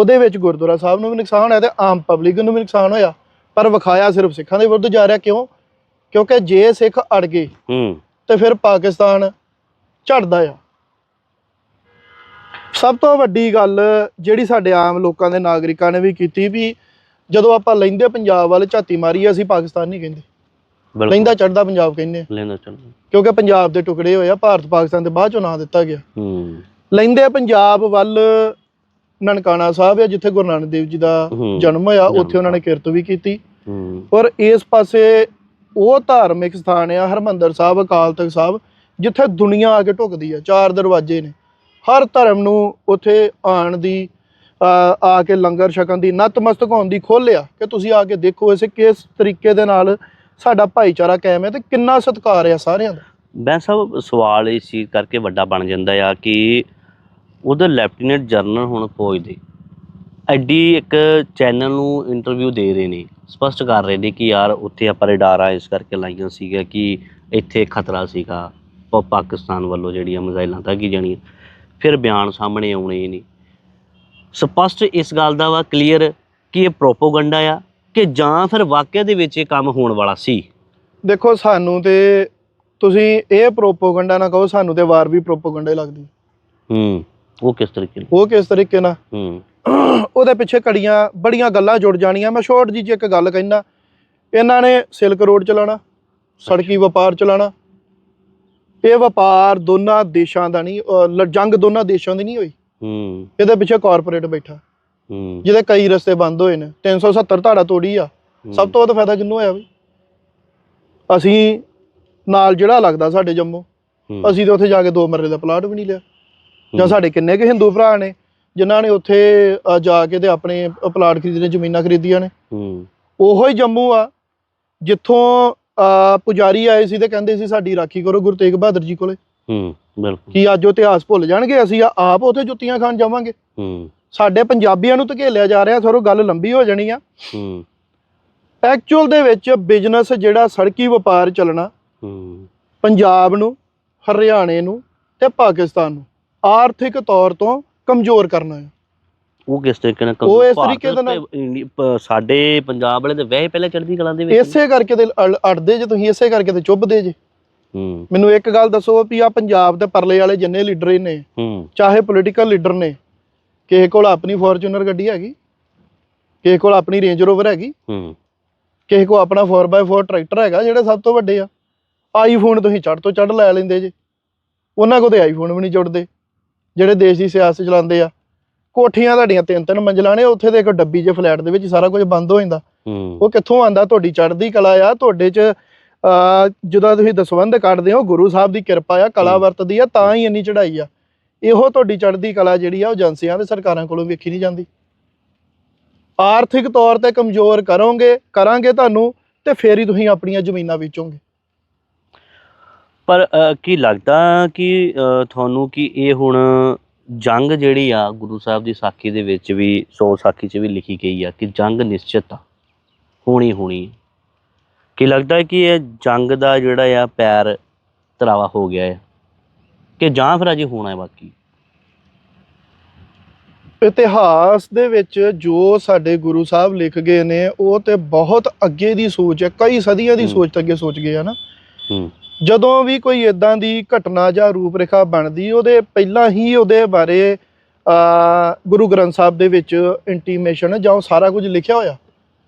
ਉਹਦੇ ਵਿੱਚ ਗੁਰਦੁਆਰਾ ਸਾਹਿਬ ਨੂੰ ਵੀ ਨੁਕਸਾਨ ਹੋਇਆ ਤੇ ਆਮ ਪਬਲਿਕ ਨੂੰ ਵੀ ਨੁਕਸਾਨ ਹੋਇਆ। ਪਰ ਵਿਖਾਇਆ ਸਿਰਫ ਸਿੱਖਾਂ ਦੇ ਵਿਰੁੱਧ ਜਾ ਰਿਹਾ ਕਿਉਂ? ਕਿਉਂਕਿ ਜੇ ਸਿੱਖ ਅੜ ਗਏ ਹੂੰ। ਤੇ ਫਿਰ ਪਾਕਿਸਤਾਨ ਝੜਦਾ ਆ। ਸਭ ਤੋਂ ਵੱਡੀ ਗੱਲ ਜਿਹੜੀ ਸਾਡੇ ਆਮ ਲੋਕਾਂ ਦੇ ਨਾਗਰਿਕਾਂ ਨੇ ਵੀ ਕੀਤੀ ਵੀ ਜਦੋਂ ਆਪਾਂ ਲੈਂਦੇ ਪੰਜਾਬ ਵੱਲ ਝਾਤੀ ਮਾਰੀ ਅਸੀਂ ਪਾਕਿਸਤਾਨ ਨਹੀਂ ਕਹਿੰਦੇ। ਲੈਂਦਾ ਚੜਦਾ ਪੰਜਾਬ ਕਹਿੰਦੇ ਲੈਂਦਾ ਚੱਲ ਕਿਉਂਕਿ ਪੰਜਾਬ ਦੇ ਟੁਕੜੇ ਹੋਏ ਆ ਭਾਰਤ ਪਾਕਿਸਤਾਨ ਦੇ ਬਾਅਦ ਚੋਂ ਨਾਂ ਦਿੱਤਾ ਗਿਆ। ਹੂੰ। ਲੈਂਦੇ ਪੰਜਾਬ ਵੱਲ ਨਨਕਾਣਾ ਸਾਹਿਬ ਆ ਜਿੱਥੇ ਗੁਰੂ ਨਾਨਕ ਦੇਵ ਜੀ ਦਾ ਹੂੰ। ਜਨਮ ਹੋਇਆ ਉੱਥੇ ਉਹਨਾਂ ਨੇ ਕਿਰਤ ਵੀ ਕੀਤੀ। ਹੂੰ। ਔਰ ਇਸ ਪਾਸੇ ਉਹ ਧਾਰਮਿਕ ਸਥਾਨ ਆ ਹਰਮੰਦਰ ਸਾਹਿਬ ਅਕਾਲ ਤਖਤ ਸਾਹਿਬ ਜਿੱਥੇ ਦੁਨੀਆ ਆ ਕੇ ਢੁਕਦੀ ਆ ਚਾਰ ਦਰਵਾਜ਼ੇ ਨੇ। ਹਰ ਧਰਮ ਨੂੰ ਉੱਥੇ ਆਣ ਦੀ ਆ ਆ ਕੇ ਲੰਗਰ ਛਕਣ ਦੀ ਨਤਮਸਤਕ ਹੋਣ ਦੀ ਖੋਲਿਆ ਕਿ ਤੁਸੀਂ ਆ ਕੇ ਦੇਖੋ ਇਸੇ ਕਿਸ ਤਰੀਕੇ ਦੇ ਨਾਲ ਸਾਡਾ ਭਾਈਚਾਰਾ ਕਾਇਮ ਹੈ ਤੇ ਕਿੰਨਾ ਸਤਿਕਾਰ ਆ ਸਾਰਿਆਂ ਦਾ। ਬੈਂ ਸਾਹਿਬ ਸਵਾਲ ਇਸ ਚੀਜ਼ ਕਰਕੇ ਵੱਡਾ ਬਣ ਜਾਂਦਾ ਆ ਕਿ ਉਹਦਾ ਲੈਫਟੀਨੈਂਟ ਜਨਰਲ ਹੁਣ ਫੌਜ ਦੇ ਐਡੀ ਇੱਕ ਚੈਨਲ ਨੂੰ ਇੰਟਰਵਿਊ ਦੇ ਰਹੇ ਨੇ ਸਪਸ਼ਟ ਕਰ ਰਹੇ ਨੇ ਕਿ ਯਾਰ ਉੱਥੇ ਆਪਾਂ ਰਡਾਰਾਂ ਇਸ ਕਰਕੇ ਲਾਈਆਂ ਸੀਗਾ ਕਿ ਇੱਥੇ ਖਤਰਾ ਸੀਗਾ ਪਾਕਿਸਤਾਨ ਵੱਲੋਂ ਜਿਹੜੀਆਂ ਮਿਜ਼ਾਈਲਾਂ ਤਾਂ ਕੀ ਜਾਣੀਆਂ ਫਿਰ ਬਿਆਨ ਸਾਹਮਣੇ ਆਉਣੇ ਨਹੀਂ ਸਪਸ਼ਟ ਇਸ ਗੱਲ ਦਾ ਵਾ ਕਲੀਅਰ ਕਿ ਇਹ ਪ੍ਰੋਪੋਗੰਡਾ ਆ ਕਿ ਜਾਂ ਫਿਰ ਵਾਕਿਆ ਦੇ ਵਿੱਚ ਇਹ ਕੰਮ ਹੋਣ ਵਾਲਾ ਸੀ। ਦੇਖੋ ਸਾਨੂੰ ਤੇ ਤੁਸੀਂ ਇਹ ਪ੍ਰੋਪੋਗੰਡਾ ਨਾ ਕਹੋ ਸਾਨੂੰ ਤੇ ਵਾਰ ਵੀ ਪ੍ਰੋਪੋਗੰਡਾ ਹੀ ਲੱਗਦੀ। ਹੂੰ। ਉਹ ਕਿਸ ਤਰੀਕੇ ਨਾਲ? ਉਹ ਕਿਸ ਤਰੀਕੇ ਨਾਲ? ਹੂੰ। ਉਹਦੇ ਪਿੱਛੇ ਕੜੀਆਂ ਬੜੀਆਂ ਗੱਲਾਂ ਜੁੜ ਜਾਣੀਆਂ। ਮੈਂ ਸ਼ੋਰਟ ਜੀ ਚ ਇੱਕ ਗੱਲ ਕਹਿਣਾ ਇਹਨਾਂ ਨੇ ਸਿਲਕ ਰੋਡ ਚਲਾਉਣਾ ਸੜਕੀ ਵਪਾਰ ਚਲਾਉਣਾ। ਇਹ ਵਪਾਰ ਦੋਨਾਂ ਦੇਸ਼ਾਂ ਦਾ ਨਹੀਂ ਜੰਗ ਦੋਨਾਂ ਦੇਸ਼ਾਂ ਦੀ ਨਹੀਂ ਹੋਈ। ਹੂੰ। ਇਹਦੇ ਪਿੱਛੇ ਕਾਰਪੋਰੇਟ ਬੈਠਾ। ਹੂੰ। ਜਿਹਦੇ ਕਈ ਰਸਤੇ ਬੰਦ ਹੋਏ ਨੇ। 370 ਧਾੜਾ ਤੋੜੀ ਆ। ਸਭ ਤੋਂ ਵੱਧ ਫਾਇਦਾ ਕਿਹਨੂੰ ਹੋਇਆ ਬਈ ਅਸੀਂ ਨਾਲ ਜਿਹੜਾ ਲੱਗਦਾ ਸਾਡੇ ਜੰਮੂ। ਅਸੀਂ ਤੇ ਉੱਥੇ ਜਾ ਕੇ ਦੋ ਮਰਲੇ ਦਾ ਪਲਾਟ ਵੀ ਨਹੀਂ ਲਿਆ। ਜਾਂ ਸਾਡੇ ਕਿੰਨੇ ਕੁ ਹਿੰਦੂ ਭਰਾ ਨੇ ਜਿਨ੍ਹਾਂ ਨੇ ਉੱਥੇ ਅ, ਜਾ ਕੇ ਤੇ ਆਪਣੇ ਪਲਾਟ ਖਰੀਦਣੇ ਜ਼ਮੀਨਾਂ ਖਰੀਦੀਆਂ ਨੇ। ਹੂੰ। ਉਹੋ ਹੀ ਜੰਮੂ ਆ ਜਿੱਥੋਂ ਅ, ਪੁਜਾਰੀ ਆਏ ਸੀ ਤੇ ਕਹਿੰਦੇ ਸੀ ਸਾਡੀ ਰਾਖੀ ਕਰੋ ਗੁਰੂ ਤੇਗ ਬਹਾਦਰ ਜੀ ਕੋਲੇ। ਹੂੰ ਬਿਲਕੁਲ। ਕੀ ਅੱਜ ਉਹ ਇਤਿਹਾਸ ਭੁੱਲ ਜਾਣਗੇ ਅਸੀਂ ਆ- ਆਪ ਉੱਥੇ ਜੁੱਤੀਆਂ ਖਾਣ ਜਾਵਾਂਗੇ। ਹੂੰ। ਸਾਡੇ ਪੰਜਾਬੀਆਂ ਨੂੰ ਧਕੇਲਿਆ ਜਾ ਰਿਹਾ ਸਰੋ ਗੱਲ ਲੰਬੀ ਹੋ ਜਾਣੀ ਆ। ਹੂੰ। ਐਕਚੁਅਲ ਦੇ ਵਿੱਚ ਬਿਜ਼ਨਸ ਜਿਹੜਾ ਸੜਕੀ ਵਪਾਰ ਚੱਲਣਾ ਹੂੰ। ਪੰਜਾਬ ਨੂੰ ਹਰਿਆਣੇ ਨੂੰ ਤੇ ਪਾਕਿਸਤਾਨ ਨੂੰ। ਆਰਥਿਕ ਤੌਰ ਤੋਂ ਕਮਜ਼ੋਰ ਕਰਨਾ ਹੈ। ਉਹ ਕਿਸ ਤਰੀਕੇ ਨਾਲ ਉਹ ਇਸ ਤਰੀਕੇ ਦੇ ਨਾਲ- ਸਾਡੇ ਪੰਜਾਬ ਵਾਲੇ ਤੇ ਵੈਸੇ ਪਹਿਲੇ ਚੜ੍ਹਦੀ ਕਲਾਂ ਦੇ ਵਿੱਚ। ਇਸੇ ਕਰਕੇ ਤੇ ਅੜ- ਅੜਦੇ ਜੇ ਤੁਸੀਂ ਇਸੇ ਕਰਕੇ ਤੇ ਚੁੱਭਦੇ ਜੇ। ਹੂੰ। ਮੈਨੂੰ ਇੱਕ ਗੱਲ ਦੱਸੋ ਵੀ ਆ ਪੰਜਾਬ ਦੇ ਪਰਲੇ ਵਾਲੇ ਜਿੰਨੇ ਲੀਡਰ ਨੇ ਹੂੰ। ਚਾਹੇ ਪੋਲੀਟੀਕਲ ਲੀਡਰ ਨੇ ਕਿਸੇ ਕੋਲ ਆਪਣੀ ਫੋਰਚੂਨਰ ਗੱਡੀ ਹੈਗੀ ਕਿਸੇ ਕੋਲ ਆਪਣੀ ਰੇਂਜ ਰੋਵਰ ਹੈਗੀ ਹੂੰ। ਕਿਸੇ ਕੋਲ ਆਪਣਾ 4x4 ਟਰੈਕਟਰ ਹੈਗਾ ਜਿਹੜੇ ਸਭ ਤੋਂ ਵੱਡੇ ਆ। ਆਈਫੋਨ ਤੁਸੀਂ ਚੜ ਤੋਂ ਚੜ ਲੈ ਲੈਂਦੇ ਜੇ। ਉਹਨਾਂ ਕੋਲ ਤੇ ਆਈਫੋਨ ਵੀ ਨਹੀਂ ਜੁੜਦੇ। ਜਿਹੜੇ ਦੇਸ਼ ਦੀ ਸਿਆਸਤ ਚਲਾਉਂਦੇ ਆ ਕੋਠੀਆਂ ਤੁਹਾਡੀਆਂ ਤਿੰਨ ਤਿੰਨ ਮੰਜ਼ਲਾਂ ਨੇ ਉੱਥੇ ਦੇ ਇੱਕ ਡੱਬੀ 'ਚ ਫਲੈਟ ਦੇ ਵਿੱਚ ਸਾਰਾ ਕੁਝ ਬੰਦ ਹੋ ਜਾਂਦਾ। ਉਹ ਕਿੱਥੋਂ ਆਂਦਾ ਤੁਹਾਡੀ ਚੜ੍ਹਦੀ ਕਲਾ ਆ ਤੁਹਾਡੇ 'ਚ ਜਦੋਂ ਤੁਸੀਂ ਦਸਵੰਧ ਕੱਢਦੇ ਹੋ ਗੁਰੂ ਸਾਹਿਬ ਦੀ ਕਿਰਪਾ ਆ ਕਲਾ। ਵਰਤਦੀ ਆ ਤਾਂ ਹੀ ਇੰਨੀ ਚੜ੍ਹਾਈ ਆ। ਇਹੋ ਤੁਹਾਡੀ ਚੜ੍ਹਦੀ ਕਲਾ ਜਿਹੜੀ ਆ ਉਹ ਏਜੰਸੀਆਂ ਤੇ ਸਰਕਾਰਾਂ ਕੋਲੋਂ ਵੇਖੀ ਨਹੀਂ ਜਾਂਦੀ। ਆਰਥਿਕ ਤੌਰ ਤੇ ਕਮਜ਼ੋਰ ਕਰੋਗੇ ਕਰਾਂਗੇ ਤੁਹਾਨੂੰ ਤੇ ਫੇਰ ਹੀ ਤੁਸੀਂ ਆਪਣੀਆਂ ਜ਼ਮੀਨਾਂ ਵੇਚੋਗੇ। ਪਰ ਕੀ ਲੱਗਦਾ ਕਿ ਤੁਹਾਨੂੰ ਕਿ ਇਹ ਹੁਣ ਜੰਗ ਜਿਹੜੀ ਆ ਗੁਰੂ ਸਾਹਿਬ ਦੀ ਸਾਖੀ ਦੇ ਵਿੱਚ ਵੀ ਸੋ ਸਾਖੀ 'ਚ ਵੀ ਲਿਖੀ ਗਈ ਆ ਕਿ ਜੰਗ ਨਿਸ਼ਚਿਤ ਆ ਹੋਣੀ ਹੋਣੀ। ਕੀ ਲੱਗਦਾ ਕਿ ਇਹ ਜੰਗ ਦਾ ਜਿਹੜਾ ਆ ਪੈਰ ਤਰਾਵਾ ਹੋ ਗਿਆ ਹੈ ਕਿ ਜਾਂ ਫਿਰ ਅਜੇ ਹੋਣਾ ਹੈ ਬਾਕੀ ਇਤਿਹਾਸ ਦੇ ਵਿੱਚ ਜੋ ਸਾਡੇ ਗੁਰੂ ਸਾਹਿਬ ਲਿਖ ਗਏ ਨੇ ਉਹ ਤੇ ਬਹੁਤ ਅੱਗੇ ਦੀ ਸੋਚ ਹੈ ਕਈ ਸਦੀਆਂ ਦੀ। ਸੋਚ ਤੋਂ ਅੱਗੇ ਸੋਚ ਗਏ ਆ ਨਾ ਹੂੰ ਜਦੋਂ ਵੀ ਕੋਈ ਇਦਾਂ ਦੀ ਘਟਨਾ ਜਾਂ ਰੂਪਰੇਖਾ ਬਣਦੀ ਉਹਦੇ ਪਹਿਲਾਂ ਹੀ ਉਹਦੇ ਬਾਰੇ ਗੁਰੂ ਗ੍ਰੰਥ ਸਾਹਿਬ ਦੇ ਵਿੱਚ ਇੰਟੀਮੇਸ਼ਨ ਜਾਂ ਉਹ ਸਾਰਾ ਕੁਝ ਲਿਖਿਆ ਹੋਇਆ।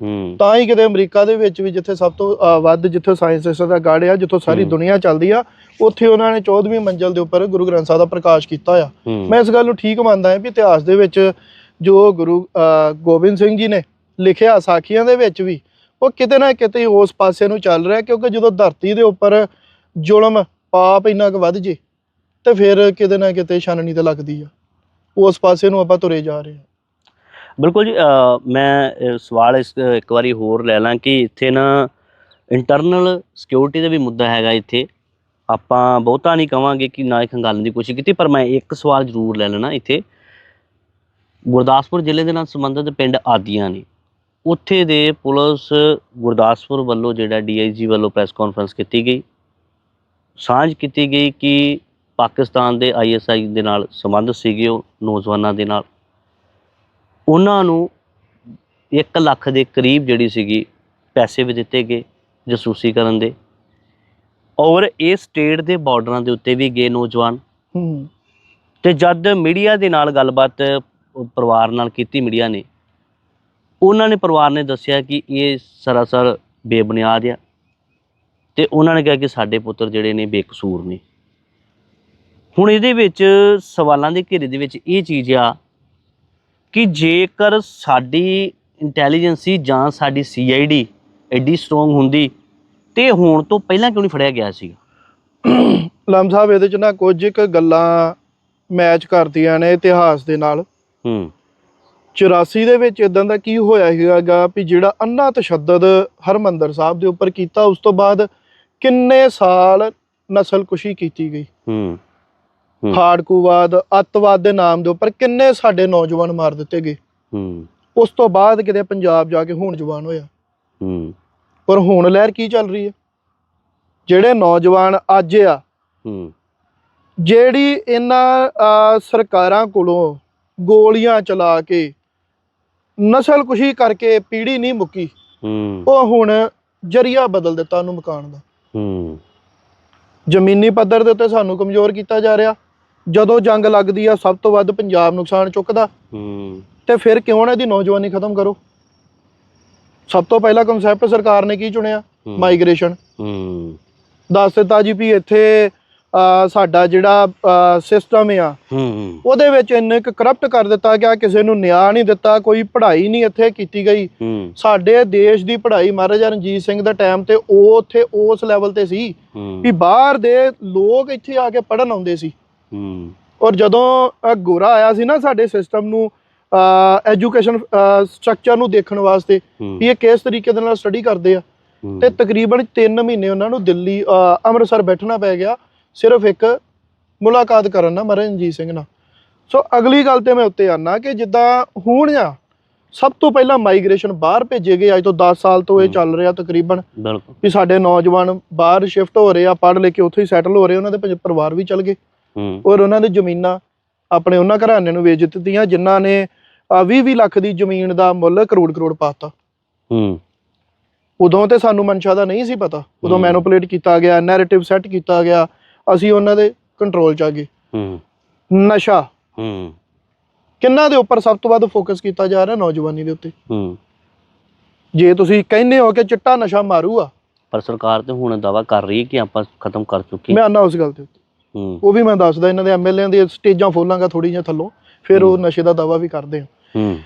ਹੂੰ। ਤਾਂ ਹੀ ਕਿਤੇ ਅਮਰੀਕਾ ਦੇ ਵਿੱਚ ਵੀ ਜਿੱਥੇ ਸਭ ਤੋਂ ਵੱਧ ਜਿੱਥੇ ਸਾਇੰਸ ਦਾ ਗਾੜ ਆ ਜਿੱਥੋਂ ਸਾਰੀ। ਦੁਨੀਆ ਚੱਲਦੀ ਆ ਉੱਥੇ ਉਹਨਾਂ ਨੇ 14ਵੀਂ ਮੰਜ਼ਲ ਦੇ ਉੱਪਰ ਗੁਰੂ ਗ੍ਰੰਥ ਸਾਹਿਬ ਦਾ ਪ੍ਰਕਾਸ਼ ਕੀਤਾ ਆ। ਹੂੰ। ਮੈਂ ਇਸ ਗੱਲ ਨੂੰ ਠੀਕ ਮੰਨਦਾ ਹਾਂ ਵੀ ਇਤਿਹਾਸ ਦੇ ਵਿੱਚ ਜੋ ਗੁਰੂ ਗੋਬਿੰਦ ਸਿੰਘ ਜੀ ਨੇ ਲਿਖਿਆ ਸਾਖੀਆਂ ਦੇ ਵਿੱਚ ਵੀ ਉਹ ਕਿਤੇ ਨਾ ਕਿਤੇ ਉਸ ਪਾਸੇ ਨੂੰ ਚੱਲ ਰਿਹਾ ਕਿਉਂਕਿ ਜਦੋਂ ਧਰਤੀ ਦੇ ਉੱਪਰ ਜ਼ੁਲਮ, ਪਾਪ ਇੰਨਾ ਕੁ ਵੱਧ ਜੇ, ਤੇ ਫਿਰ ਕਿਤੇ ਨਾ ਕਿਤੇ ਛਾਨਣੀ ਤੇ ਲੱਗਦੀ ਆ। ਉਸ ਪਾਸੇ ਨੂੰ ਆਪਾਂ ਤੁਰੇ ਜਾ ਰਹੇ ਹਾਂ ਬਿਲਕੁਲ ਜੀ ਮੈਂ ਸਵਾਲ ਇਸ ਇੱਕ ਵਾਰੀ ਹੋਰ ਲੈ ਲਾਂ ਕਿ ਇੱਥੇ ਨਾ ਇੰਟਰਨਲ ਸਿਕਿਉਰਿਟੀ ਦਾ ਵੀ ਮੁੱਦਾ ਹੈਗਾ ਇੱਥੇ। ਆਪਾਂ ਬਹੁਤਾ ਨਹੀਂ ਕਵਾਂਗੇ ਕਿ ਨਾ ਇਹ ਖੰਗਾਲਣ ਦੀ ਕੋਸ਼ਿਸ਼ ਕੀਤੀ, ਪਰ ਮੈਂ ਇੱਕ ਸਵਾਲ ਜ਼ਰੂਰ ਲੈ ਲੈਣਾ ਇੱਥੇ। ਗੁਰਦਾਸਪੁਰ ਜ਼ਿਲ੍ਹੇ ਦੇ ਨਾਲ ਸੰਬੰਧਿਤ ਪਿੰਡ ਆਦੀਆਂ ਨੇ। ਉੱਥੇ ਦੇ ਪੁਲਿਸ ਗੁਰਦਾਸਪੁਰ ਵੱਲੋਂ ਜਿਹੜਾ ਡੀਆਈਜੀ ਵੱਲੋਂ ਪ੍ਰੈਸ ਕਾਨਫਰੰਸ ਕੀਤੀ ਗਈ। ਸਾਂਝ ਕੀਤੀ ਗਈ ਕਿ ਪਾਕਿਸਤਾਨ ਦੇ ਆਈਐਸਆਈ ਦੇ ਨਾਲ ਸੰਬੰਧ ਸੀਗੇ ਉਹ ਨੌਜਵਾਨਾਂ ਦੇ ਨਾਲ। ਉਹਨਾਂ ਨੂੰ 1 ਲੱਖ ਦੇ ਕਰੀਬ ਜਿਹੜੀ ਸੀਗੀ ਪੈਸੇ ਵੀ ਦਿੱਤੇ ਗਏ ਜਸੂਸੀ ਕਰਨ ਦੇ। ਔਰ ਇਹ ਸਟੇਟ ਦੇ ਬਾਰਡਰਾਂ ਦੇ ਉੱਤੇ ਵੀ ਗਏ ਨੌਜਵਾਨ। ਤੇ ਜਦ ਮੀਡੀਆ ਦੇ ਨਾਲ ਗੱਲਬਾਤ ਪਰਿਵਾਰ ਨਾਲ ਕੀਤੀ ਮੀਡੀਆ ਨੇ ਉਹਨਾਂ ਨੇ ਪਰਿਵਾਰ ਨੇ ਦੱਸਿਆ ਕਿ ਇਹ ਸਰਾਸਰ ਬੇਬੁਨਿਆਦ ਆ। ਤੇ ਉਹਨਾਂ ਨੇ ਕਿਹਾ ਕਿ ਸਾਡੇ ਪੁੱਤਰ ਜਿਹੜੇ ਨੇ ਬੇਕਸੂਰ ਨੇ। ਹੁਣ ਇਹਦੇ ਵਿੱਚ ਸਵਾਲਾਂ ਦੇ ਘੇਰੇ ਦੇ ਵਿੱਚ ਇਹ ਚੀਜ਼ ਆ ਕਿ ਜੇਕਰ ਸਾਡੀ ਇੰਟੈਲੀਜੈਂਸੀ ਜਾਂ ਸਾਡੀ ਸੀਆਈਡੀ ਐਡੀ ਸਟਰੋਂਗ ਹੁੰਦੀ ਤੇ ਹੋਣ ਤੋਂ ਪਹਿਲਾਂ ਕਿਉਂ ਨਹੀਂ ਫੜਿਆ ਗਿਆ ਸੀਗਾ? ਲੰਮ ਸਾਹਿਬ ਇਹਦੇ ਚ ਨਾ ਕੁਝ ਇੱਕ ਗੱਲਾਂ ਮੈਚ ਕਰਦੀਆਂ ਨੇ ਇਤਿਹਾਸ ਦੇ ਨਾਲ। ਹੂੰ। 84 ਦੇ ਵਿੱਚ ਇਦਾਂ ਦਾ ਕੀ ਹੋਇਆ ਹੈਗਾ ਵੀ ਜਿਹੜਾ ਅੰਨਾ ਤਸ਼ੱਦਦ ਹਰਮੰਦਰ ਸਾਹਿਬ ਦੇ ਉੱਪਰ ਕੀਤਾ ਉਸ ਤੋਂ ਬਾਅਦ ਕਿੰਨੇ ਸਾਲ ਨਸਲਕੁਸ਼ੀ ਕੀਤੀ ਗਈ? ਹੂੰ ਹੂੰ। ਖਾੜਕੂਵਾਦ ਅੱਤਵਾਦ ਦੇ ਨਾਮ ਦੇ ਉੱਪਰ ਕਿੰਨੇ ਸਾਡੇ ਨੌਜਵਾਨ ਮਾਰ ਦਿੱਤੇ ਗਏ? ਹੂੰ। ਉਸ ਤੋਂ ਬਾਅਦ ਕਿਤੇ ਪੰਜਾਬ ਜਾ ਕੇ ਹੁਣ ਜਵਾਨ ਹੋਇਆ। ਹੂੰ। ਪਰ ਹੁਣ ਲਹਿਰ ਕੀ ਚੱਲ ਰਹੀ ਹੈ? ਜਿਹੜੇ ਨੌਜਵਾਨ ਅੱਜ ਆ ਹੂੰ। ਜਿਹੜੀ ਇਹਨਾਂ ਸਰਕਾਰਾਂ ਕੋਲੋਂ ਗੋਲੀਆਂ ਚਲਾ ਕੇ ਨਸਲਕੁਸ਼ੀ ਕਰਕੇ ਪੀੜ੍ਹੀ ਨਹੀਂ ਮੁੱਕੀ ਹੂੰ। ਉਹ ਹੁਣ ਜਰੀਆ ਬਦਲ ਦਿੱਤਾ ਉਹਨੂੰ ਮਕਾਨ ਦਾ। ਹੂੰ। ਜ਼ਮੀਨੀ ਪੱਧਰ ਦੇ ਉੱਤੇ ਸਾਨੂੰ ਕਮਜ਼ੋਰ ਕੀਤਾ ਜਾ ਰਿਹਾ। ਜਦੋਂ ਜੰਗ ਲੱਗਦੀ ਆ ਸਭ ਤੋਂ ਵੱਧ ਪੰਜਾਬ ਨੁਕਸਾਨ ਚੁੱਕਦਾ। ਹੂੰ। ਤੇ ਫਿਰ ਕਿਉਂ ਨਾ ਇਹਦੀ ਨੌਜਵਾਨੀ ਖਤਮ ਕਰੋ। ਸਭ ਤੋਂ ਪਹਿਲਾ ਕਨਸੈਪਟ ਸਰਕਾਰ ਨੇ ਕੀ ਚੁਣਿਆ। ਮਾਈਗ੍ਰੇਸ਼ਨ ਹੂੰ। ਦੱਸ ਦਿੱਤਾ ਜੀ ਵੀ ਇੱਥੇ ਸਾਡਾ ਜਿਹੜਾ ਸਿਸਟਮ ਆ ਹੂੰ ਉਹਦੇ ਵਿੱਚ ਇੰਨੇ ਕੁ ਕਰਪਟ ਕਰ ਦਿੱਤਾ ਗਿਆ ਕਿਸੇ ਨੂੰ ਨਿਆਂ ਨਹੀਂ ਦਿੱਤਾ ਕੋਈ ਪੜ੍ਹਾਈ ਨਹੀਂ ਇੱਥੇ ਕੀਤੀ ਗਈ। ਸਾਡੇ ਦੇਸ਼ ਦੀ ਪੜ੍ਹਾਈ ਮਹਾਰਾਜਾ ਰਣਜੀਤ ਸਿੰਘ ਦਾ ਟਾਈਮ ਤੇ ਉਹ ਉੱਥੇ ਉਸ ਲੈਵਲ ਤੇ ਸੀ ਵੀ ਬਾਹਰ ਦੇ ਲੋਕ ਇੱਥੇ ਆ ਕੇ ਪੜ੍ਹਨ ਆਉਂਦੇ ਸੀ। ਔਰ ਜਦੋਂ ਗੋਰਾ ਆਇਆ ਸੀ ਨਾ ਸਾਡੇ ਸਿਸਟਮ ਨੂੰ ਐਜੂਕੇਸ਼ਨ ਸਟਰਕਚਰ ਨੂੰ ਦੇਖਣ ਵਾਸਤੇ ਵੀ ਇਹ ਕਿਸ ਤਰੀਕੇ ਦੇ ਨਾਲ ਸਟੱਡੀ ਕਰਦੇ ਆ। ਤੇ ਤਕਰੀਬਨ 3 ਮਹੀਨੇ ਉਹਨਾਂ ਨੂੰ ਦਿੱਲੀ ਅੰਮ੍ਰਿਤਸਰ ਬੈਠਣਾ ਪੈ ਗਿਆ। ਸਿਰਫ ਇੱਕ ਮੁਲਾਕਾਤ ਕਰਨ ਨਾਲ ਮਹਾਰਾਜਾ ਰਣਜੀਤ ਸਿੰਘ ਨਾਲ। ਸੋ ਅਗਲੀ ਗੱਲ ਤੇ ਮੈਂ ਉੱਤੇ ਆਨਾ ਕਿ ਜਿੱਦਾਂ ਹੁਣ ਆ ਸਭ ਤੋਂ ਪਹਿਲਾਂ ਮਾਈਗ੍ਰੇਸ਼ਨ ਬਾਹਰ ਭੇਜੇ ਗਏ ਅੱਜ ਤੋਂ 10 ਸਾਲ ਤੋਂ ਇਹ। ਚੱਲ ਰਿਹਾ ਤਕਰੀਬਨ ਬਿਲਕੁਲ। ਵੀ ਸਾਡੇ ਨੌਜਵਾਨ ਬਾਹਰ ਸ਼ਿਫਟ ਹੋ ਰਹੇ ਆ ਪੜ੍ਹ ਲੈ ਕੇ ਉੱਥੇ ਹੀ ਸੈਟਲ ਹੋ ਰਹੇ ਉਹਨਾਂ ਦੇ ਪਰਿਵਾਰ ਵੀ ਚੱਲ ਗਏ। ਔਰ ਉਹਨਾਂ ਦੀ ਜ਼ਮੀਨਾਂ ਆਪਣੇ ਉਹਨਾਂ ਘਰਾਣਿਆਂ ਨੂੰ ਵੇਚ ਦਿੱਤੀਆਂ ਜਿਨ੍ਹਾਂ ਨੇ 20-20 ਲੱਖ ਦੀ ਜ਼ਮੀਨ ਦਾ ਮੁੱਲ ਕਰੋੜ ਕਰੋੜ ਪਾਤਾ ਹੂੰ। ਉਦੋਂ ਤੇ ਸਾਨੂੰ ਮਨਸ਼ਾ ਦਾ ਨਹੀਂ ਸੀ ਪਤਾ। ਉਦੋਂ। ਮੈਨੂਪੂਲੇਟ ਕੀਤਾ ਗਿਆ ਨੈਰੇਟਿਵ ਸੈੱਟ ਕੀਤਾ ਗਿਆ ਅਸੀਂ ਉਹਨਾਂ ਦੇ ਕੰਟਰੋਲ 'ਚ ਆ ਗਏ। ਹੂੰ। ਨਸ਼ਾ। ਹੂੰ। ਕਿੰਨਾ ਦੇ ਉੱਪਰ ਸਭ ਤੋਂ ਵੱਧ ਫੋਕਸ ਕੀਤਾ ਜਾ ਰਿਹਾ ਨੌਜਵਾਨੀ ਦੇ ਉੱਤੇ? ਹੂੰ। ਜੇ ਤੁਸੀਂ ਕਹਿੰਦੇ ਹੋ ਕਿ ਚਿੱਟਾ ਨਸ਼ਾ ਮਾਰੂ ਆ ਪਰ ਸਰਕਾਰ ਤੇ ਹੁਣ ਦਾਵਾ ਕਰ ਰਹੀ ਹੈ ਕਿ ਆਪਾਂ ਖਤਮ ਕਰ ਚੁੱਕੇ। ਮੈਂ ਆਨਾ ਉਸ ਗੱਲ ਤੇ। ਉੱਤੇ ਹੂੰ। ਉਹ ਵੀ ਮੈਂ ਦੱਸਦਾ ਇਹਨਾਂ ਦੇ ਐਮਐਲਏ ਦੀਆਂ ਸਟੇਜਾਂ ਫੋਲਾਂਗਾ ਥੋੜੀ ਜਿਹਾ ਥੱਲੋਂ। ਫਿਰ ਉਹ ਨਸ਼ੇ ਦਾ ਦਾਵਾ ਵੀ ਕਰਦੇ ਆ। ਹੂੰ।